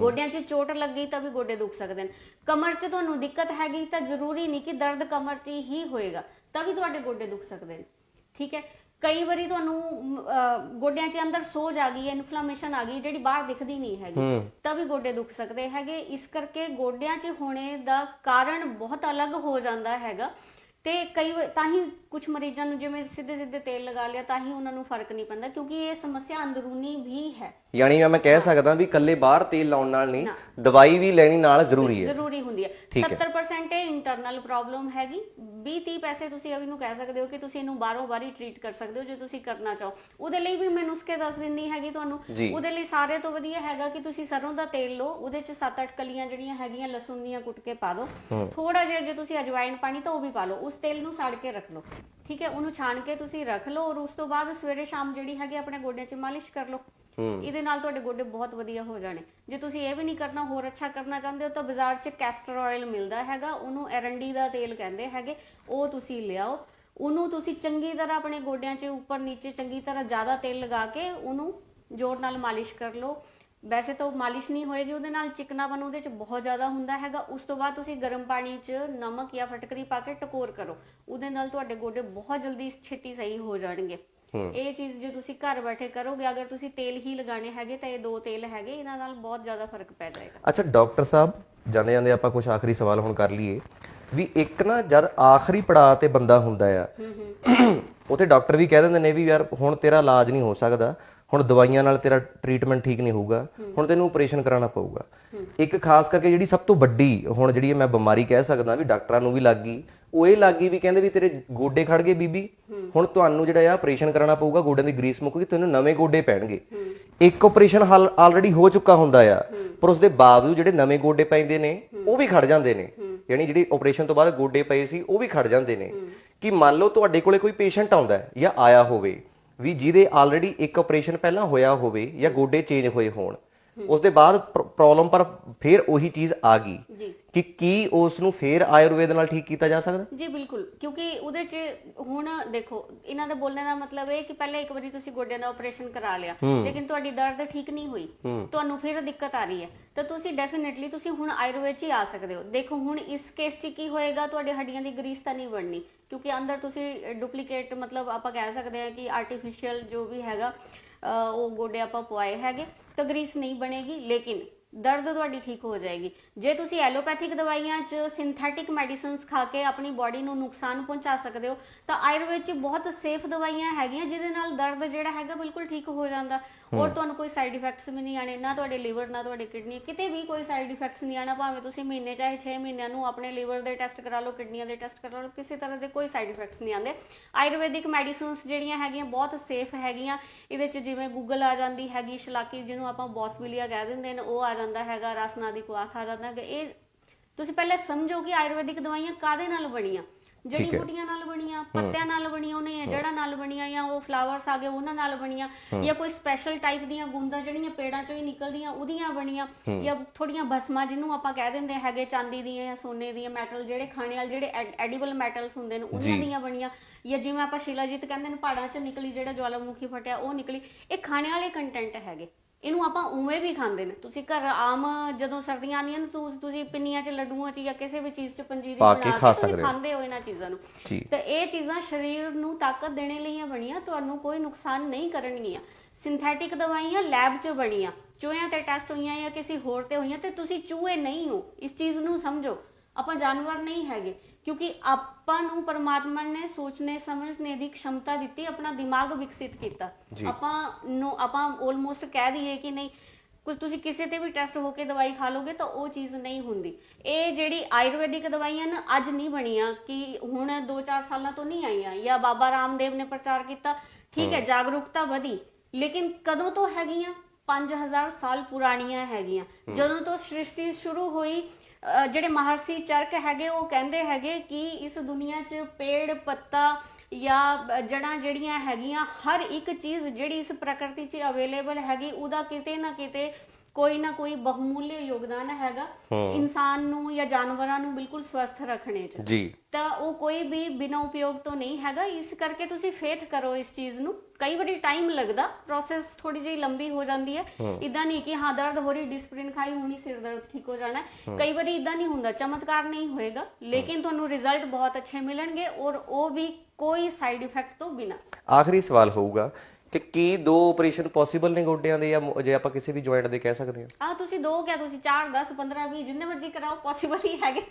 ਗੋਡਿਆਂ 'ਚ ਚੋਟ ਲੱਗੀ ਤਾਂ ਵੀ ਗੋਡੇ ਦੁਖ ਸਕਦੇ ਨੇ ਕਮਰ 'ਚ ਤੁਹਾਨੂੰ ਦਿੱਕਤ ਹੈਗੀ ਤਾਂ ਜ਼ਰੂਰੀ ਨਹੀਂ ਕਿ ਦਰਦ ਕਮਰ 'ਚ ਹੀ ਹੋਏਗਾ ਤਾਂ ਵੀ ਤੁਹਾਡੇ ਗੋਡੇ ਦੁਖ ਸਕਦੇ ਨੇ ਠੀਕ ਹੈ? ਕਈ ਵਾਰੀ ਤੁਹਾਨੂੰ ਗੋਡਿਆਂ 'ਚ ਅੰਦਰ ਸੋਜ ਆ ਗਈ ਹੈ ਇਨਫਲੇਮੇਸ਼ਨ ਆ ਗਈ ਜਿਹੜੀ ਬਾਹਰ ਦਿਖਦੀ ਨਹੀਂ ਹੈਗੀ ਤਾਂ ਵੀ ਗੋਡੇ ਦੁਖ ਸਕਦੇ ਹੈਗੇ। ਇਸ ਕਰਕੇ ਗੋਡਿਆਂ 'ਚ ਹੋਣੇ ਦਾ ਕਾਰਨ ਬਹੁਤ ਅਲੱਗ ਹੋ ਜਾਂਦਾ ਹੈਗਾ। ਤੇ ਕਈ ਤਾਂ ਹੀ ਕੁਝ ਮਰੀਜ਼ਾਂ ਨੂੰ ਜਿਵੇਂ ਸਿੱਧੇ ਸਿੱਧੇ ਤੇਲ ਲਗਾ ਲਿਆ ਤਾਂ ਹੀ ਉਹਨਾਂ ਨੂੰ ਫ਼ਰਕ ਨਹੀਂ ਪੈਂਦਾ ਕਿਉਂਕਿ ਇਹ ਸਮੱਸਿਆ ਅੰਦਰੂਨੀ ਵੀ ਹੈ। ਯਾਨੀ ਮੈਂ ਕਹਿ ਸਕਦਾ ਵੀ ਇਕੱਲੇ ਬਾਹਰ ਤੇਲ ਲਾਉਣ ਨਾਲ ਨਹੀਂ ਦਵਾਈ ਵੀ ਲੈਣੀ ਨਾਲ ਜ਼ਰੂਰੀ ਹੈ। ਜ਼ਰੂਰੀ ਹੁੰਦੀ ਹੈ। 70% ਇਹ ਇੰਟਰਨਲ ਪ੍ਰੋਬਲਮ ਹੈਗੀ। 20 30 ਪੈਸੇ ਤੁਸੀਂ ਅਭੀ ਨੂੰ ਕਹਿ ਸਕਦੇ ਹੋ ਕਿ ਤੁਸੀਂ ਇਹਨੂੰ ਬਾਰੋ ਬਾਰੀ ਟ੍ਰੀਟ ਕਰ ਸਕਦੇ ਹੋ ਜੇ ਤੁਸੀਂ ਕਰਨਾ ਚਾਹੋ। ਉਹਦੇ ਲਈ ਵੀ ਮੈਂ ਨੁਸਖੇ ਦੱਸ ਦਿੰਦੀ ਹੈਗੀ ਤੁਹਾਨੂੰ। ਜੀ। ਉਹਦੇ ਲਈ ਸਾਰੇ ਤੋਂ ਵਧੀਆ ਹੈਗਾ ਕਿ ਤੁਸੀਂ ਸਰੋਂ ਦਾ ਤੇਲ ਲਓ ਉਹਦੇ ਚ 7-8 ਕਲੀਆਂ ਜਿਹੜੀਆਂ ਹੈਗੀਆਂ ਲਸਣ ਦੀਆਂ ਕੁੱਟ ਕੇ ਪਾ ਦਿਓ। ਥੋੜਾ ਜਿਹਾ ਜੇ ਤੁਸੀਂ ਅਜਵਾਇਣ ਪਾਣੀ ਤਾਂ ਉਹ ਵੀ ਪਾ ਲਓ। ਉਸ ਤੇਲ ਨੂੰ ਸਾੜ ਕੇ ਰੱਖ ਲਓ। ਠੀਕ ਹੈ? ਉਹਨੂੰ ਛਾਣ ਕੇ ਤੁਸੀਂ ਰੱਖ ਲਓ ਔਰ ਉਸ ਤੋਂ ਬਾਅਦ ਸਵੇਰੇ ਸ਼ਾਮ ਜਿਹੜੀ ਹੈਗੀ ਆਪਣੇ ਗੋਡਿਆਂ 'ਚ ਮਾਲਿਸ਼ ਕਰ ਲਓ। ਇਹਦੇ ਨਾਲ ਤੁਹਾਡੇ ਗੋਡੇ ਬਹੁਤ ਵਧੀਆ ਹੋ ਜਾਣੇ। ਜੇ ਤੁਸੀਂ ਇਹ ਵੀ ਨਹੀਂ ਕਰਨਾ ਹੋਰ ਅੱਛਾ ਕਰਨਾ ਚਾਹੁੰਦੇ ਹੋ ਤਾਂ ਬਾਜ਼ਾਰ 'ਚ ਕੈਸਟਰ ਆਇਲ ਮਿਲਦਾ ਹੈਗਾ। ਉਹਨੂੰ ਐਰੰਡੀ ਦਾ ਤੇਲ ਕਹਿੰਦੇ ਹੈਗੇ। ਉਹ ਤੁਸੀਂ ਲਿਆਓ। ਉਹਨੂੰ ਤੁਸੀਂ ਚੰਗੀ ਤਰ੍ਹਾਂ ਆਪਣੇ ਗੋਡਿਆਂ 'ਚ ਉੱਪਰ ਨੀਚੇ ਚੰਗੀ ਤਰ੍ਹਾਂ ਜ਼ਿਆਦਾ ਤੇਲ ਲਗਾ ਕੇ ਉਹਨੂੰ ਜ਼ੋਰ ਨਾਲ ਮਾਲਿਸ਼ ਕਰ ਲਓ। ਵੈਸੇ ਤਾਂ ਉਹ ਮਾਲਿਸ਼ ਨਹੀਂ ਹੋਏਗੀ ਉਹਦੇ ਨਾਲ ਚਿਕਨਾਪਨ ਉਹਦੇ 'ਚ ਬਹੁਤ ਜ਼ਿਆਦਾ ਹੁੰਦਾ ਹੈਗਾ। ਉਸ ਤੋਂ ਬਾਅਦ ਤੁਸੀਂ ਗਰਮ ਪਾਣੀ 'ਚ ਨਮਕ ਜਾਂ ਫਟਕਰੀ ਪਾ ਕੇ ਟਕੋਰ ਕਰੋ। ਉਹਦੇ ਨਾਲ ਤੁਹਾਡੇ ਗੋਡੇ ਬਹੁਤ ਜਲਦੀ ਛੇਤੀ ਸਹੀ ਹੋ ਜਾਣਗੇ। ਇਹ ਚੀਜ਼ ਜੇ ਤੁਸੀਂ ਘਰ ਬੈਠੇ ਕਰੋਗੇ ਅਗਰ ਤੁਸੀਂ ਤੇਲ ਹੀ ਲਗਾਣੇ ਹੈਗੇ ਤਾਂ ਇਹ ਦੋ ਤੇਲ ਹੈਗੇ ਇਹਨਾਂ ਨਾਲ ਬਹੁਤ ਜ਼ਿਆਦਾ ਫ਼ਰਕ ਪੈ ਜਾਏਗਾ। ਅੱਛਾ ਡਾਕਟਰ ਸਾਹਿਬ ਜਾਂਦੇ ਜਾਂਦੇ ਆਪਾਂ ਕੁਝ ਆਖਰੀ ਸਵਾਲ ਹੁਣ ਕਰ ਲਈਏ। ਵੀ ਇੱਕ ਨਾ ਜਦ ਆਖਰੀ ਪੜਾਅ ਤੇ ਬੰਦਾ ਹੁੰਦਾ ਆ ਉਥੇ ਡਾਕਟਰ ਵੀ ਕਹਿ ਦਿੰਦੇ ਨੇ ਵੀ ਯਾਰ ਹੁਣ ਤੇਰਾ ਇਲਾਜ ਨਹੀਂ ਹੋ ਸਕਦਾ। ਹੁਣ ਦਵਾਈਆਂ ਨਾਲ ਤੇਰਾ ਟ੍ਰੀਟਮੈਂਟ ਠੀਕ ਨਹੀਂ ਹੋਊਗਾ, ਹੁਣ ਤੈਨੂੰ ਆਪਰੇਸ਼ਨ ਕਰਾਉਣਾ ਪਊਗਾ। ਇੱਕ ਖਾਸ ਕਰਕੇ ਜਿਹੜੀ ਸਭ ਤੋਂ ਵੱਡੀ, ਹੁਣ ਜਿਹੜੀ ਮੈਂ ਬਿਮਾਰੀ ਕਹਿ ਸਕਦਾ ਵੀ ਡਾਕਟਰਾਂ ਨੂੰ ਵੀ ਲੱਗ ਗਈ, ਉਹ ਇਹ ਲੱਗ ਗਈ ਵੀ ਕਹਿੰਦੇ ਵੀ ਤੇਰੇ ਗੋਡੇ ਖੜ ਗਏ ਬੀਬੀ। ਹੁਣ ਤੁਹਾਨੂੰ ਜਿਹੜਾ ਆ ਆਪਰੇਸ਼ਨ ਕਰਾਉਣਾ ਪਊਗਾ, ਗੋਡਿਆਂ ਦੀ ਗਰੀਸ ਮੁੱਕ ਗਈ ਤੈਨੂੰ ਨਵੇਂ ਗੋਡੇ ਪੈਣਗੇ। ਇੱਕ ਆਪਰੇਸ਼ਨ ਹਾਲ ਆਲਰੇਡੀ ਹੋ ਚੁੱਕਾ ਹੁੰਦਾ ਆ, ਪਰ ਉਸ ਦੇ ਬਾਵਜੂਦ ਜਿਹੜੇ ਨਵੇਂ ਗੋਡੇ ਪੈਂਦੇ ਨੇ, ਉਹ ਵੀ ਖੜ ਜਾਂਦੇ ਨੇ। ਯਾਨੀ ਜਿਹੜੀ ਆਪਰੇਸ਼ਨ ਤੋਂ ਬਾਅਦ ਗੋਡੇ ਪਏ ਸੀ, ਉਹ ਵੀ ਖੜ ਜਾਂਦੇ ਨੇ। ਕਿ ਮੰਨ ਲਓ ਤੁਹਾਡੇ ਕੋਲੇ ਕੋਈ ਪੇਸ਼ੈਂਟ ਆਉਂਦਾ ਹੈ ਜਾਂ ਆਇਆ ਹੋਵੇ ਵੀ ਜਿਹਦੇ ਆਲਰੇਡੀ ਇੱਕ ਆਪਰੇਸ਼ਨ ਪਹਿਲਾਂ ਹੋਇਆ ਹੋਵੇ ਜਾਂ ਗੋਡੇ ਚੇਂਜ ਹੋਏ ਹੋਣ। ਉਸ ਦੇ ਬਾਅਦ ਪ੍ਰੋਬਲਮ ਪਰ ਫਿਰ ਉਹੀ ਚੀਜ਼ ਆ ਗਈ ਕਿ ਕੀ ਉਸ ਨੂੰ ਫੇਰ ਆਯੁਰਵੇਦ ਨਾਲ ਠੀਕ ਕੀਤਾ ਜਾ ਸਕਦਾ? ਜੀ ਬਿਲਕੁਲ। ਕਿਉਂਕਿ ਉਹਦੇ 'ਚ ਹੁਣ ਦੇਖੋ ਇਹਨਾਂ ਦਾ ਬੋਲਣ ਦਾ ਮਤਲਬ ਇਹ ਕਿ ਪਹਿਲੇ ਇੱਕ ਵਾਰੀ ਤੁਸੀਂ ਗੋਡਿਆਂ ਦਾ ਆਪਰੇਸ਼ਨ ਕਰਾ ਲਿਆ ਲੇਕਿਨ ਤੁਹਾਡੀ ਦਰਦ ਠੀਕ ਨਹੀਂ ਹੋਈ। ਤੁਹਾਨੂੰ ਫਿਰ ਦਿੱਕਤ ਆ ਰਹੀ ਹੈ। ਤਾਂ ਤੁਸੀਂ ਡੈਫੀਨਿਟਲੀ ਤੁਸੀਂ ਹੁਣ ਆਯੁਰਵੇਦ 'ਚ ਹੀ ਆ ਸਕਦੇ ਹੋ। ਦੇਖੋ ਹੁਣ ਇਸ ਕੇਸ 'ਚ ਕੀ ਹੋਏਗਾ ਤੁਹਾਡੇ ਹੱਡੀਆਂ ਦੀ ਗਰੀਸ ਤਾਂ ਨਹੀਂ ਬਣਨੀ। ਕਿਉਂਕਿ ਅੰਦਰ ਤੁਸੀਂ ਡੁਪਲੀਕੇਟ ਮਤਲਬ ਆਪਾਂ ਕਹਿ ਸਕਦੇ ਹਾਂ ਕਿ ਆਰਟੀਫੀਸ਼ੀਅਲ ਜੋ ਵੀ ਹੈਗਾ ਉਹ ਗੋਡੇ ਆਪਾਂ ਪਵਾਏ ਹੈਗੇ। ਤਾਂ ਗਰੀਸ ਨਹੀਂ ਬਣੇਗੀ ਲੇਕਿਨ ਦਰਦ ਤੁਹਾਡੀ ਠੀਕ ਹੋ ਜਾਏਗੀ। ਜੇ ਤੁਸੀਂ ਐਲੋਪੈਥਿਕ ਦਵਾਈਆਂ 'ਚ ਸਿੰਥੈਟਿਕ ਮੈਡੀਸਿਨਸ ਖਾ ਕੇ ਆਪਣੀ ਬਾਡੀ ਨੂੰ ਨੁਕਸਾਨ ਪਹੁੰਚਾ ਸਕਦੇ ਹੋ ਤਾਂ ਆਯੁਰਵੇਦ 'ਚ ਬਹੁਤ ਸੇਫ ਦਵਾਈਆਂ ਹੈਗੀਆਂ ਜਿਹਦੇ ਨਾਲ ਦਰਦ ਜਿਹੜਾ ਹੈਗਾ ਬਿਲਕੁਲ ਠੀਕ ਹੋ ਜਾਂਦਾ। ਔਰ ਤੁਹਾਨੂੰ ਕੋਈ ਸਾਈਡ ਇਫੈਕਟਸ ਵੀ ਨਹੀਂ ਆਣੇ ਨਾ ਤੁਹਾਡੇ ਲਿਵਰ ਨਾ ਤੁਹਾਡੇ ਕਿਡਨੀ ਕਿਤੇ ਵੀ ਕੋਈ ਸਾਈਡ ਇਫੈਕਟਸ ਨਹੀਂ ਆਣਾ ਭਾਵੇਂ ਤੁਸੀਂ ਮਹੀਨੇ ਚਾਹੇ 6 ਮਹੀਨਿਆਂ ਨੂੰ ਆਪਣੇ ਲਿਵਰ ਦੇ ਟੈਸਟ ਕਰਾ ਲਓ ਕਿਡਨੀਆਂ ਦੇ ਟੈਸਟ ਕਰਾ ਲਓ ਕਿਸੇ ਤਰ੍ਹਾਂ ਦੇ ਕੋਈ ਸਾਈਡ ਇਫੈਕਟਸ ਨਹੀਂ ਆਉਂਦੇ। ਆਯੁਰਵੈਦਿਕ ਮੈਡੀਸਿਨਸ ਜਿਹੜੀਆਂ ਹੈਗੀਆਂ ਬਹੁਤ ਸੇਫ ਹੈਗੀਆਂ। ਇਹਦੇ 'ਚ ਜਿਵੇਂ ਗੂਗਲ ਆ ਜਾਂਦੀ ਹੈਗੀ ਸ਼ਲਾਕੀ ਜਿਹਨੂੰ ਆਪਾਂ ਬੌਸਵਿਲੀਆ ਕਹਿ ਦਿੰਦੇ ਨੇ ਉਹ ਆ ਜਾਂਦਾ ਹੈਗਾ ਰਸਨਾਦੀ ਕੁਆਥ ਆ ਜਾਂਦਾ ਹੈਗਾ। ਇਹ ਤੁਸੀਂ ਪਹਿਲੇ ਸਮਝੋ ਕਿ ਆਯੁਰਵੈਦਿਕ ਦਵਾਈਆਂ ਕਾਦੇ ਨਾਲ ਬਣੀਆਂ? ਜੜੀ। ਬੂਟੀਆਂ ਨਾਲ ਬਣੀਆਂ ਪੱਤਿਆਂ ਨਾਲ ਬਣੀਆਂ ਉਹਨੇ ਜੜਾਂ ਨਾਲ ਬਣੀਆਂ ਜਾਂ ਉਹ ਫਲਾਵਰਸ ਆ ਗਏ ਉਹਨਾਂ ਨਾਲ ਬਣੀਆਂ ਜਾਂ ਕੋਈ ਸਪੈਸ਼ਲ ਟਾਈਪ ਦੀਆਂ ਗੁੰਦਾਂ ਜਿਹੜੀਆਂ ਪੇੜਾਂ ਚੋਂ ਹੀ ਨਿਕਲਦੀਆਂ ਉਹਦੀਆਂ ਬਣੀਆਂ ਜਾਂ ਥੋੜੀਆਂ ਭਸਮਾਂ ਜਿਹਨੂੰ ਆਪਾਂ ਕਹਿ ਦਿੰਦੇ ਹੈਗੇ ਚਾਂਦੀ ਦੀਆਂ ਜਾਂ ਸੋਨੇ ਦੀਆਂ ਮੈਟਲ ਜਿਹੜੇ ਖਾਣੇ ਵਾਲੇ ਜਿਹੜੇ ਐਡੀਬਲ ਮੈਟਲਸ ਹੁੰਦੇ ਨੇ ਉਹਨਾਂ। ਦੀਆਂ ਬਣੀਆਂ। ਜਾਂ ਜਿਵੇਂ ਆਪਾਂ ਸ਼ਿਲਾਜੀਤ ਕਹਿੰਦੇ ਨੇ ਪਹਾੜਾਂ 'ਚ ਨਿਕਲੀ ਜਿਹੜਾ ਜਵਾਲਾਮੁਖੀ ਫਟਿਆ ਉਹ ਨਿਕਲੀ। ਇਹ ਖਾਣੇ ਵਾਲੇ ਕੰਟੈਂਟ ਹੈਗੇ। ਇਹਨੂੰ ਆਪਾਂ ਉਵੇਂ ਵੀ ਖਾਂਦੇ ਨੇ। ਤੁਸੀਂ ਘਰ ਆਮ ਜਦੋਂ ਸਰਦੀਆਂ ਆਉਂਦੀਆਂ ਨੇ ਤੁਸ- ਤੁਸੀਂ ਪਿੰਨੀਆਂ 'ਚ ਲੱਡੂਆਂ 'ਚ ਜਾਂ ਕਿਸੇ ਵੀ ਚੀਜ਼ 'ਚ ਪੰਜੀਰੀ ਪਾ ਬਣਾ ਕੇ ਖਾ ਤੁਸੀਂ ਸਕਦੇ ਹੋ। ਖਾਂਦੇ ਹੋ ਇਹਨਾਂ ਚੀਜ਼ਾਂ ਨੂੰ। ਜੀ। ਤਾਂ ਇਹ ਚੀਜ਼ਾਂ ਸਰੀਰ ਨੂੰ ਤਾਕਤ ਦੇਣ ਲਈ ਬਣੀਆਂ ਤੁਹਾਨੂੰ ਕੋਈ ਨੁਕਸਾਨ ਨਹੀਂ ਕਰਨਗੀਆਂ। ਸਿੰਥੈਟਿਕ ਦਵਾਈਆਂ ਲੈਬ 'ਚ ਬਣੀਆਂ। ਚੂਹਿਆਂ ਤੇ ਟੈਸਟ ਹੋਈਆਂ ਜਾਂ ਕਿਸੇ ਹੋਰ ਤੇ ਹੋਈਆਂ ਤੇ ਤੁਸੀਂ ਚੂਹੇ ਨਹੀਂ ਹੋ। ਇਸ ਚੀਜ਼ ਨੂੰ ਸਮਝੋ। ਆਪਾਂ ਜਾਨਵਰ ਨਹੀਂ ਹੈਗੇ। ਕਿਉਂਕਿ ਆਪਾਂ ਨੂੰ ਪਰਮਾਤਮਾ ਨੇ ਸੋਚਣੇ ਸਮਝਣੇ ਦੀ ਖਮਤਾ ਦਿੱਤੀ ਆਪਣਾ ਦਿਮਾਗ ਵਿਕਸਿਤ ਕੀਤਾ। ਆਪਾਂ ਨੂੰ ਆਪਾਂ ਆਲਮੋਸਟ ਕਹਿ ਦਈਏ ਕਿ ਨਹੀਂ ਕੁਝ ਤੁਸੀਂ ਕਿਸੇ ਤੇ ਵੀ ਟੈਸਟ ਹੋ ਕੇ ਦਵਾਈ ਖਾ ਲੋਗੇ ਤਾਂ ਉਹ ਚੀਜ਼ ਨਹੀਂ ਹੁੰਦੀ। ਇਹ ਜਿਹੜੀ ਆਯੁਰਵੈਦਿਕ ਦਵਾਈਆਂ ਨਾ ਅੱਜ ਨਹੀਂ ਬਣੀਆਂ ਕਿ ਹੁਣ 2-4 ਸਾਲਾਂ ਤੋਂ ਨਹੀਂ ਆਈਆਂ ਜਾਂ ਬਾਬਾ ਰਾਮਦੇਵ ਨੇ ਪ੍ਰਚਾਰ ਕੀਤਾ ਠੀਕ ਹੈ ਜਾਗਰੂਕਤਾ ਵਧੀ ਲੇਕਿਨ ਕਦੋਂ ਤੋਂ ਹੈਗੀਆਂ? 5000 ਸਾਲ ਪੁਰਾਣੀਆਂ ਹੈਗੀਆਂ। ਜਦੋਂ ਤੋਂ ਸ੍ਰਿਸ਼ਟੀ ਸ਼ੁਰੂ ਹੋਈ ਜਿਹੜੇ ਮਹਰਸ਼ੀ ਚਰਕ ਹੈਗੇ, ਉਹ ਕਹਿੰਦੇ ਹੈਗੇ ਕਿ ਇਸ ਦੁਨੀਆ 'ਚ ਪੇੜ, ਪੱਤਾ ਜਾਂ ਜੜਾਂ ਜਿਹੜੀਆਂ ਹੈਗੀਆਂ, ਹਰ ਇੱਕ ਚੀਜ਼ ਜਿਹੜੀ ਇਸ ਪ੍ਰਕਿਰਤੀ 'ਚ ਅਵੇਲੇਬਲ ਹੈਗੀ, ਉਹਦਾ ਕਿਤੇ ਨਾ ਕਿਤੇ ਕੋਈ ਨਾ ਕੋਈ ਬਹੁਮੂल्य ਯੋਗਦਾਨ ਹੈਗਾ। ਇਨਸਾਨ ਨੂੰ ਜਾਂ ਜਾਨਵਰਾਂ ਨੂੰ ਬਿਲਕੁਲ ਸਵਸਥ ਰੱਖਣੇ 'ਚ। ਜੀ। ਤਾਂ ਉਹ ਕੋਈ ਵੀ ਬਿਨਾਂ ਉਪਯੋਗ ਤੋਂ ਨਹੀਂ ਹੈਗਾ। ਇਸ ਕਰਕੇ ਤੁਸੀਂ ਫੇਥ ਕਰੋ ਇਸ ਚੀਜ਼ ਨੂੰ। ਕਈ ਵਾਰੀ ਟਾਈਮ ਲੱਗਦਾ ਪ੍ਰੋਸੈਸ ਥੋੜੀ ਜਿਹੀ ਲੰਬੀ ਹੋ ਜਾਂਦੀ ਹੈ। ਇਦਾਂ ਨਹੀਂ ਕਿ ਹਾਂ ਦਰਦ ਹੋ ਰਹੀ ਡਿਸਪਲਿਨ ਖਾਈ ਹੋਣੀ ਸਿਰ ਦਰਦ ਠੀਕ ਹੋ ਜਾਣਾ। ਕਈ ਵਾਰੀ ਇਦਾਂ ਨਹੀਂ ਹੁੰਦਾ ਚਮਤਕਾਰ ਨਹੀਂ ਹੋਏਗਾ। ਲੇਕਿਨ ਤੁਹਾਨੂੰ ਰਿਜ਼ਲਟ ਬਹੁਤ ਅੱਛੇ ਮਿਲਣਗੇ ਔਰ ਉਹ ਵੀ ਕੋਈ ਸਾਈਡ ਇਫੈਕਟ ਤੋਂ ਬਿਨਾਂ। ਆਖਰੀ ਸਵਾਲ ਹੋਊਗਾ। ਕਿ ਕੀ ਦੋ ਆਪਰੇਸ਼ਨ ਪੋਸੀਬਲ ਨੇ ਗੋਡਿਆਂ ਦੇ ਜਾਂ ਜੇ ਆਪਾਂ ਕਿਸੇ ਵੀ ਜੁਆਇੰਟ ਦੇ ਕਹਿ ਸਕਦੇ ਹਾਂ? ਆ ਤੁਸੀਂ ਦੋ ਕਿਆ ਤੁਸੀਂ 4 10 15 20 ਜਿੰਨੇ ਮਰਜ਼ੀ ਕਰਾਓ ਪੋਸੀਬਲ ਹੀ ਹੈਗੇ।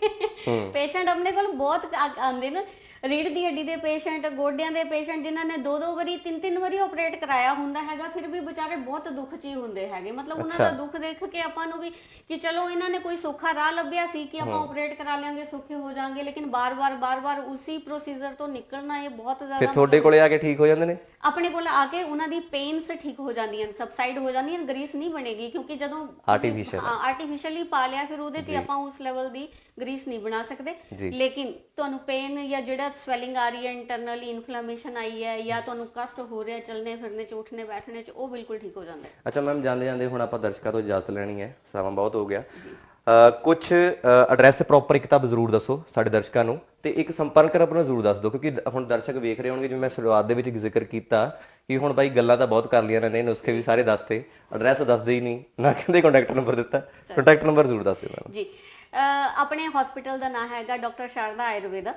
ਪੇਸ਼ੈਂਟ ਆਪਣੇ ਕੋਲ ਬਹੁਤ ਆਉਂਦੇ ਨੇ। ਰੀੜ ਦੀ ਹੱਡੀ ਦੇ ਪੇਸ਼ੈਂਟ ਗੋਡਿਆਂ ਦੇ ਪੇਸ਼ੈਂਟ ਜਿਨ੍ਹਾਂ ਨੇ ਦੋ ਦੋ ਵਾਰੀ ਤਿੰਨ ਤਿੰਨ ਵਾਰੀ ਆਪਰੇਟ ਕਰਾਇਆ ਹੁੰਦਾ ਹੈਗਾ ਫਿਰ ਵੀ ਵਿਚਾਰੇ ਬਹੁਤ ਦੁੱਖ 'ਚ ਹੀ ਹੁੰਦੇ ਹੈਗੇ ਮਤਲਬ ਉਹਨਾਂ ਦਾ। ਦੁੱਖ ਦੇਖ ਕੇ ਆਪਾਂ ਨੂੰ ਵੀ ਕਿ ਚਲੋ ਇਹਨਾਂ ਨੇ ਕੋਈ ਸੌਖਾ ਰਾਹ ਲੱਭਿਆ ਸੀ ਕਿ ਆਪਾਂ ਆਪਰੇਟ ਕਰਾ ਲਿਆਂਗੇ ਸੌਖੇ ਹੋ ਜਾਾਂਗੇ ਲੇਕਿਨ ਬਾਰ-ਬਾਰ ਬਾਰ-ਬਾਰ ਉਸੇ ਪ੍ਰੋਸੀਜਰ ਤੋਂ ਨਿਕਲਣਾ ਇਹ ਬਹੁਤ ਜ਼ਿਆਦਾ ਫਿਰ ਤੁਹਾਡੇ ਕੋਲੇ ਆ ਕੇ ਠੀਕ ਹੋ ਜਾਂਦੇ ਨੇ ਆਪਣੇ ਕੋਲ ਆ ਕੇ ਉਹਨਾਂ ਦੀ ਪੇਨਸ ਠੀਕ ਹੋ ਜਾਂਦੀਆਂ ਸਬਸਾਈਡ ਹੋ ਜਾਂਦੀਆਂ ਗਰੀਸ ਨਹੀਂ ਬਣੇਗੀ ਕਿਉਂਕਿ ਜਦੋਂ Artificial। ਆਰਟੀਫੀਸ਼ੀਅਲੀ ਪਾ ਲਿਆ ਫਿਰ ਉਹਦੇ 'ਚ ਆਪਾਂ ਉਸ ਲੈਵਲ ਦੀ ਗਰੀਸ ਨਹੀਂ ਬਣਾ ਸਕਦੇ। ਲੇਕਿਨ ਤੁਹਾਨੂੰ ਪੇਨ ਜਾਂ ਜਿਹੜਾ ਸਵੈਲਿੰਗ ਆ ਰਹੀ ਹੈ ਇੰਟਰਨਲੀ ਇਨਫਲੇਮੇਸ਼ਨ ਆਈ ਹੈ ਜਾਂ ਤੁਹਾਨੂੰ ਕਸ਼ਟ ਹੋ ਰਿਹਾ ਚੱਲਣੇ ਫਿਰਨੇ ਚ ਉੱਠਣੇ ਬੈਠਣੇ ਚ ਉਹ ਬਿਲਕੁਲ ਠੀਕ ਹੋ ਜਾਂਦਾ ਅੱਛਾ ਮੈਮ ਜਾਂਦੇ ਜਾਂਦੇ ਹੁਣ ਆਪਾਂ ਦਰਸ਼ਕਾਂ ਤੋਂ ਇਜਾਜ਼ਤ ਲੈਣੀ ਹੈ। ਸਮਾਂ ਬਹੁਤ ਹੋ ਗਿਆ। ਕੁਝ ਐਡਰੈਸ ਪ੍ਰੋਪਰ ਇੱਕ ਤਾਂ ਜ਼ਰੂਰ ਦੱਸੋ ਸਾਡੇ ਦਰਸ਼ਕਾਂ ਨੂੰ ਤੇ ਇੱਕ ਸੰਪਰਕ ਆਪਣਾ ਜ਼ਰੂਰ ਦੱਸ ਦਿਓ ਕਿਉਂਕਿ ਹੁਣ ਦਰਸ਼ਕ ਵੇਖ ਰਹੇ ਹੋਣਗੇ ਜਿਵੇਂ ਮੈਂ ਸ਼ੁਰੂਆਤ ਦੇ ਵਿੱਚ ਜ਼ਿਕਰ ਕੀਤਾ ਕਿ ਹੁਣ ਬਾਈ ਗੱਲਾਂ ਤਾਂ ਬਹੁਤ ਕਰ ਲੀਆਂ ਨੇ ਨੁਸਖੇ ਵੀ ਸਾਰੇ ਦੱਸਤੇ। ਐਡਰੈਸ ਦੱਸਦੇ ਹੀ ਨਹੀਂ। ਨਾ ਕਹਿੰਦੇ ਕੰਟੈਕਟ ਨੰਬਰ ਦਿੱਤਾ। ਕੰਟੈਕਟ ਨੰਬਰ ਜ਼ਰੂਰ ਦੱਸ ਦਿਓ ਜੀ। ਆਪਣੇ ਹਸਪੀਟਲ ਦਾ ਨਾਮ ਹੈਗਾ ਡਾਕਟਰ ਸ਼ਾਰਦਾ ਆਯੁਰਵੇਦਾ।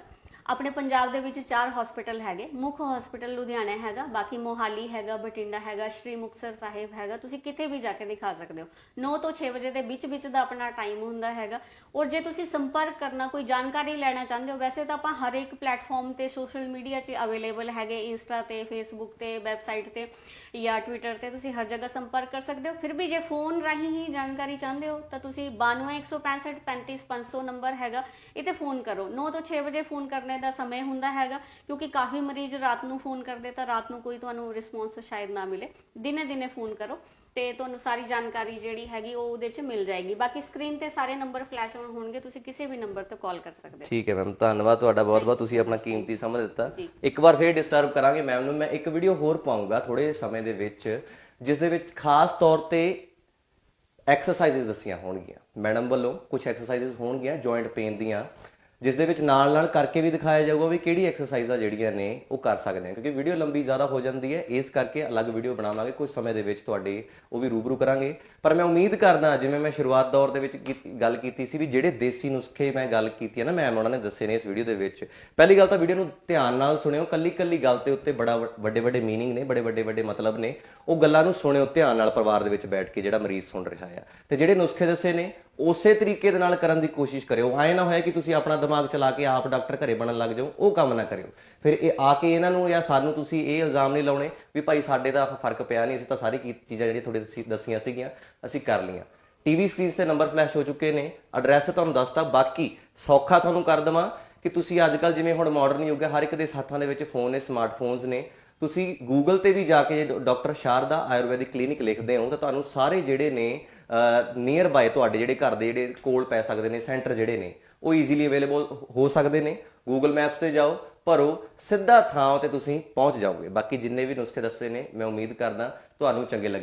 ਆਪਣੇ ਪੰਜਾਬ ਦੇ ਵਿੱਚ ਚਾਰ ਹਸਪੀਟਲ ਹੈਗੇ। ਮੁੱਖ ਹਸਪੀਟਲ ਲੁਧਿਆਣਾ ਹੈਗਾ, ਬਾਕੀ ਮੋਹਾਲੀ ਹੈਗਾ, ਬਠਿੰਡਾ ਹੈਗਾ, ਸ਼੍ਰੀ ਮੁਕਤਸਰ ਸਾਹਿਬ ਹੈਗਾ। ਤੁਸੀਂ ਕਿਤੇ ਵੀ ਜਾ ਕੇ ਦਿਖਾ ਸਕਦੇ ਹੋ। 9 ਤੋਂ 6 ਵਜੇ ਦੇ ਵਿੱਚ ਵਿੱਚ ਦਾ ਆਪਣਾ ਟਾਈਮ ਹੁੰਦਾ ਹੈਗਾ। ਔਰ ਜੇ ਤੁਸੀਂ ਸੰਪਰਕ ਕਰਨਾ, ਕੋਈ ਜਾਣਕਾਰੀ ਲੈਣਾ ਚਾਹੁੰਦੇ ਹੋ, ਵੈਸੇ ਤਾਂ ਆਪਾਂ ਹਰ ਇੱਕ ਪਲੇਟਫਾਰਮ ਤੇ ਸੋਸ਼ਲ ਮੀਡੀਆ 'ਚ ਅਵੇਲੇਬਲ ਹੈਗੇ ਇੰਸਟਾ ਤੇ ਫੇਸਬੁੱਕ ਤੇ ਵੈਬਸਾਈਟ ਤੇ। ਜਾਂ ਟਵਿੱਟਰ ਤੇ ਤੁਸੀਂ ਹਰ ਜਗ੍ਹਾ ਸੰਪਰਕ ਕਰ ਸਕਦੇ ਹੋ। ਫਿਰ ਵੀ ਜੇ ਫੋਨ ਰਾਹੀਂ ਹੀ ਜਾਣਕਾਰੀ ਚਾਹੁੰਦੇ ਹੋ, ਤਾਂ ਤੁਸੀਂ 92165 35500 ਨੰਬਰ ਹੈਗਾ ਇਹ ਤੇ ਫੋਨ ਕਰੋ। 9 ਤੋਂ 6 ਵਜੇ ਫੋਨ ਕਰਨੇ ਦਾ ਸਮੇਂ ਹੁੰਦਾ ਹੈਗਾ, ਕਿਉਂਕਿ ਕਾਫੀ ਮਰੀਜ਼ ਰਾਤ ਨੂੰ ਫੋਨ ਕਰਦੇ ਤਾਂ ਰਾਤ ਨੂੰ ਕੋਈ ਤੁਹਾਨੂੰ ਰਿਸਪੌਂਸ ਸ਼ਾਇਦ ਨਾ ਮਿਲੇ। ਦਿਨੇ ਦਿਨੇ ਫੋਨ ਕਰੋ। ਤੇ ਤੁਹਾਨੂੰ ਸਾਰੀ ਜਾਣਕਾਰੀ ਜਿਹੜੀ ਹੈਗੀ ਉਹ ਉਹਦੇ 'ਚ ਮਿਲ ਜਾਏਗੀ। ਬਾਕੀ ਸਕਰੀਨ ਤੇ ਸਾਰੇ ਨੰਬਰ ਫਲੈਸ਼ ਹੋਣਗੇ ਤੁਸੀਂ ਕਿਸੇ ਵੀ ਨੰਬਰ ਤੇ ਕਾਲ ਕਰ ਸਕਦੇ ਹੋ। ਠੀਕ ਹੈ ਮੈਮ ਧੰਨਵਾਦ ਤੁਹਾਡਾ ਬਹੁਤ ਬਹੁਤ ਤੁਸੀਂ ਆਪਣਾ ਕੀਮਤੀ ਸਮਾਂ ਦਿੱਤਾ। ਇੱਕ ਵਾਰ ਫੇਰ ਡਿਸਟਰਬ ਕਰਾਂਗੇ ਮੈਮ ਨੂੰ ਮੈਂ ਇੱਕ ਵੀਡੀਓ ਹੋਰ ਪਾਉਂਗਾ ਥੋੜੇ ਸਮੇਂ ਦੇ ਵਿੱਚ ਜਿਸ ਦੇ ਵਿੱਚ ਖਾਸ ਤੌਰ ਤੇ ਐਕਸਰਸਾਈਜ਼ਸ ਦੱਸੀਆਂ ਹੋਣਗੀਆਂ। ਮੈਡਮ ਵੱਲੋਂ ਕੁਝ ਐਕਸਰਸਾਈਜ਼ਸ ਹੋਣਗੀਆਂ ਜੁਆਇੰਟ ਪੇਨ ਦੀਆਂ। ਜਿਸ ਦੇ ਵਿੱਚ ਨਾਲ ਨਾਲ ਕਰਕੇ ਵੀ ਦਿਖਾਇਆ ਜਾਊਗਾ ਵੀ ਕਿਹੜੀ ਐਕਸਰਸਾਈਜ਼ਾਂ ਜਿਹੜੀਆਂ ਨੇ ਉਹ ਕਰ ਸਕਦੇ ਆ। ਕਿਉਂਕਿ ਵੀਡੀਓ ਲੰਬੀ ਜ਼ਿਆਦਾ ਹੋ ਜਾਂਦੀ ਹੈ, ਇਸ ਕਰਕੇ ਅਲੱਗ ਵੀਡੀਓ ਬਣਾਵਾਂਗੇ। ਕੁਝ ਸਮੇਂ ਦੇ ਵਿੱਚ ਤੁਹਾਡੇ ਉਹ ਵੀ ਰੂਬਰੂ ਕਰਾਂਗੇ। ਪਰ ਮੈਂ ਉਮੀਦ ਕਰਦਾ, ਜਿਵੇਂ ਮੈਂ ਸ਼ੁਰੂਆਤ ਦੌਰ ਦੇ ਵਿੱਚ ਗੱਲ ਕੀਤੀ ਸੀ ਵੀ ਜਿਹੜੇ ਦੇਸੀ ਨੁਸਖੇ ਮੈਂ ਗੱਲ ਕੀਤੀ ਹੈ ਨਾ, ਮੈਮ ਉਹਨਾਂ ਨੇ ਦੱਸੇ ਨੇ ਇਸ ਵੀਡੀਓ ਦੇ ਵਿੱਚ। ਪਹਿਲੀ ਗੱਲ ਤਾਂ ਵੀਡੀਓ ਨੂੰ ਧਿਆਨ ਨਾਲ ਸੁਣਿਓ ਕੱਲੀ ਕੱਲੀ ਗੱਲ ਤੇ ਉੱਤੇ ਬੜਾ ਵੱਡੇ ਵੱਡੇ ਮੀਨਿੰਗ ਨੇ ਬੜੇ ਵੱਡੇ ਵੱਡੇ ਮਤਲਬ ਨੇ। ਉਹ ਗੱਲਾਂ ਨੂੰ ਸੁਣਿਓ, ਧਿਆਨ ਨਾਲ ਪਰਿਵਾਰ ਦੇ ਵਿੱਚ ਬੈਠ ਕੇ ਜਿਹੜਾ ਮਰੀਜ਼ ਸੁਣ ਰਿਹਾ ਆ। ਤੇ ਜਿਹੜੇ ਨੁਸਖੇ ਦੱਸੇ ਨੇ, ਉਸੇ ਤਰੀਕੇ ਦੇ ਨਾਲ ਕਰਨ ਦੀ ਕੋਸ਼ਿਸ਼ ਕਰਿਓ। ਐ ਨਾ ਹੋਏ ਕਿ ਤੁਸੀਂ ਆਪਣਾ ਦਿਮਾਗ ਚਲਾ ਕੇ ਆਪ ਡਾਕਟਰ ਘਰੇ ਬਣਨ ਲੱਗ ਜਾਓ, ਉਹ ਕੰਮ ਨਾ ਕਰਿਓ। ਫਿਰ ਇਹ ਆ ਕੇ ਇਹਨਾਂ ਨੂੰ ਜਾਂ ਸਾਨੂੰ ਤੁਸੀਂ ਇਹ ਇਲਜ਼ਾਮ ਨਹੀਂ ਲਾਉਣੇ ਵੀ ਭਾਈ ਸਾਡੇ ਤਾਂ ਫ਼ਰਕ ਪਿਆ ਨਹੀਂ, ਅਸੀਂ ਤਾਂ ਸਾਰੀ ਕੀ- ਚੀਜ਼ਾਂ ਜਿਹੜੀਆਂ ਤੁਹਾਡੇ ਦੱਸੀਆਂ ਸੀਗੀਆਂ, ਅਸੀਂ ਕਰ ਲਈਆਂ। ਟੀਵੀ ਸਕਰੀਨਸ ਤੇ ਨੰਬਰ ਫਲੈਸ਼ ਹੋ ਚੁੱਕੇ ਨੇ ਐਡਰੈਸ ਤੁਹਾਨੂੰ ਦੱਸਤਾ, ਬਾਕੀ ਸੌਖਾ ਤੁਹਾਨੂੰ ਕਰ ਦਵਾਂ ਕਿ ਤੁਸੀਂ ਅੱਜ ਕੱਲ ਜਿਵੇਂ ਹੁਣ ਮਾਡਰਨ ਯੁੱਗ ਹੈ, ਹਰ ਇੱਕ ਦੇ ਹੱਥਾਂ ਦੇ ਵਿੱਚ ਫੋਨ ਨੇ ਸਮਾਰਟਫੋਨਸ ਨੇ। ਤੁਸੀਂ ਗੂਗਲ ਤੇ ਵੀ ਜਾ ਕੇ ਡਾਕਟਰ ਸ਼ਾਰਦਾ ਆਯੁਰਵੈਦਿਕ ਕਲੀਨਿਕ ਲਿਖਦੇ ਹੋ, ਤਾਂ ਤੁਹਾਨੂੰ ਸਾਰੇ ਜਿਹੜੇ ਨੇ ਨੀਅਰ ਬਾਏ ਤੁਹਾਡੇ ਜਿਹੜੇ ਘਰ ਦੇ ਜਿਹੜੇ ਕੋਲ ਪੈ ਸਕਦੇ ਨੇ ਸੈਂਟਰ ਜਿਹੜੇ ਨੇ, ਉਹ ਈਜ਼ੀਲੀ ਅਵੇਲੇਬਲ ਹੋ ਸਕਦੇ ਨੇ। ਗੂਗਲ ਮੈਪਸ ਤੇ ਜਾਓ ਭਰੋ, ਸਿੱਧਾ ਥਾਂ ਤੇ ਤੁਸੀਂ ਪਹੁੰਚ ਜਾਓਗੇ। ਬਾਕੀ ਜਿੰਨੇ ਵੀ ਨੁਸਖੇ ਦੱਸੇ ਨੇ, ਮੈਂ ਉਮੀਦ ਕਰਦਾ ਤੁਹਾਨੂੰ ਚੰਗੇ ਲੱਗੇ।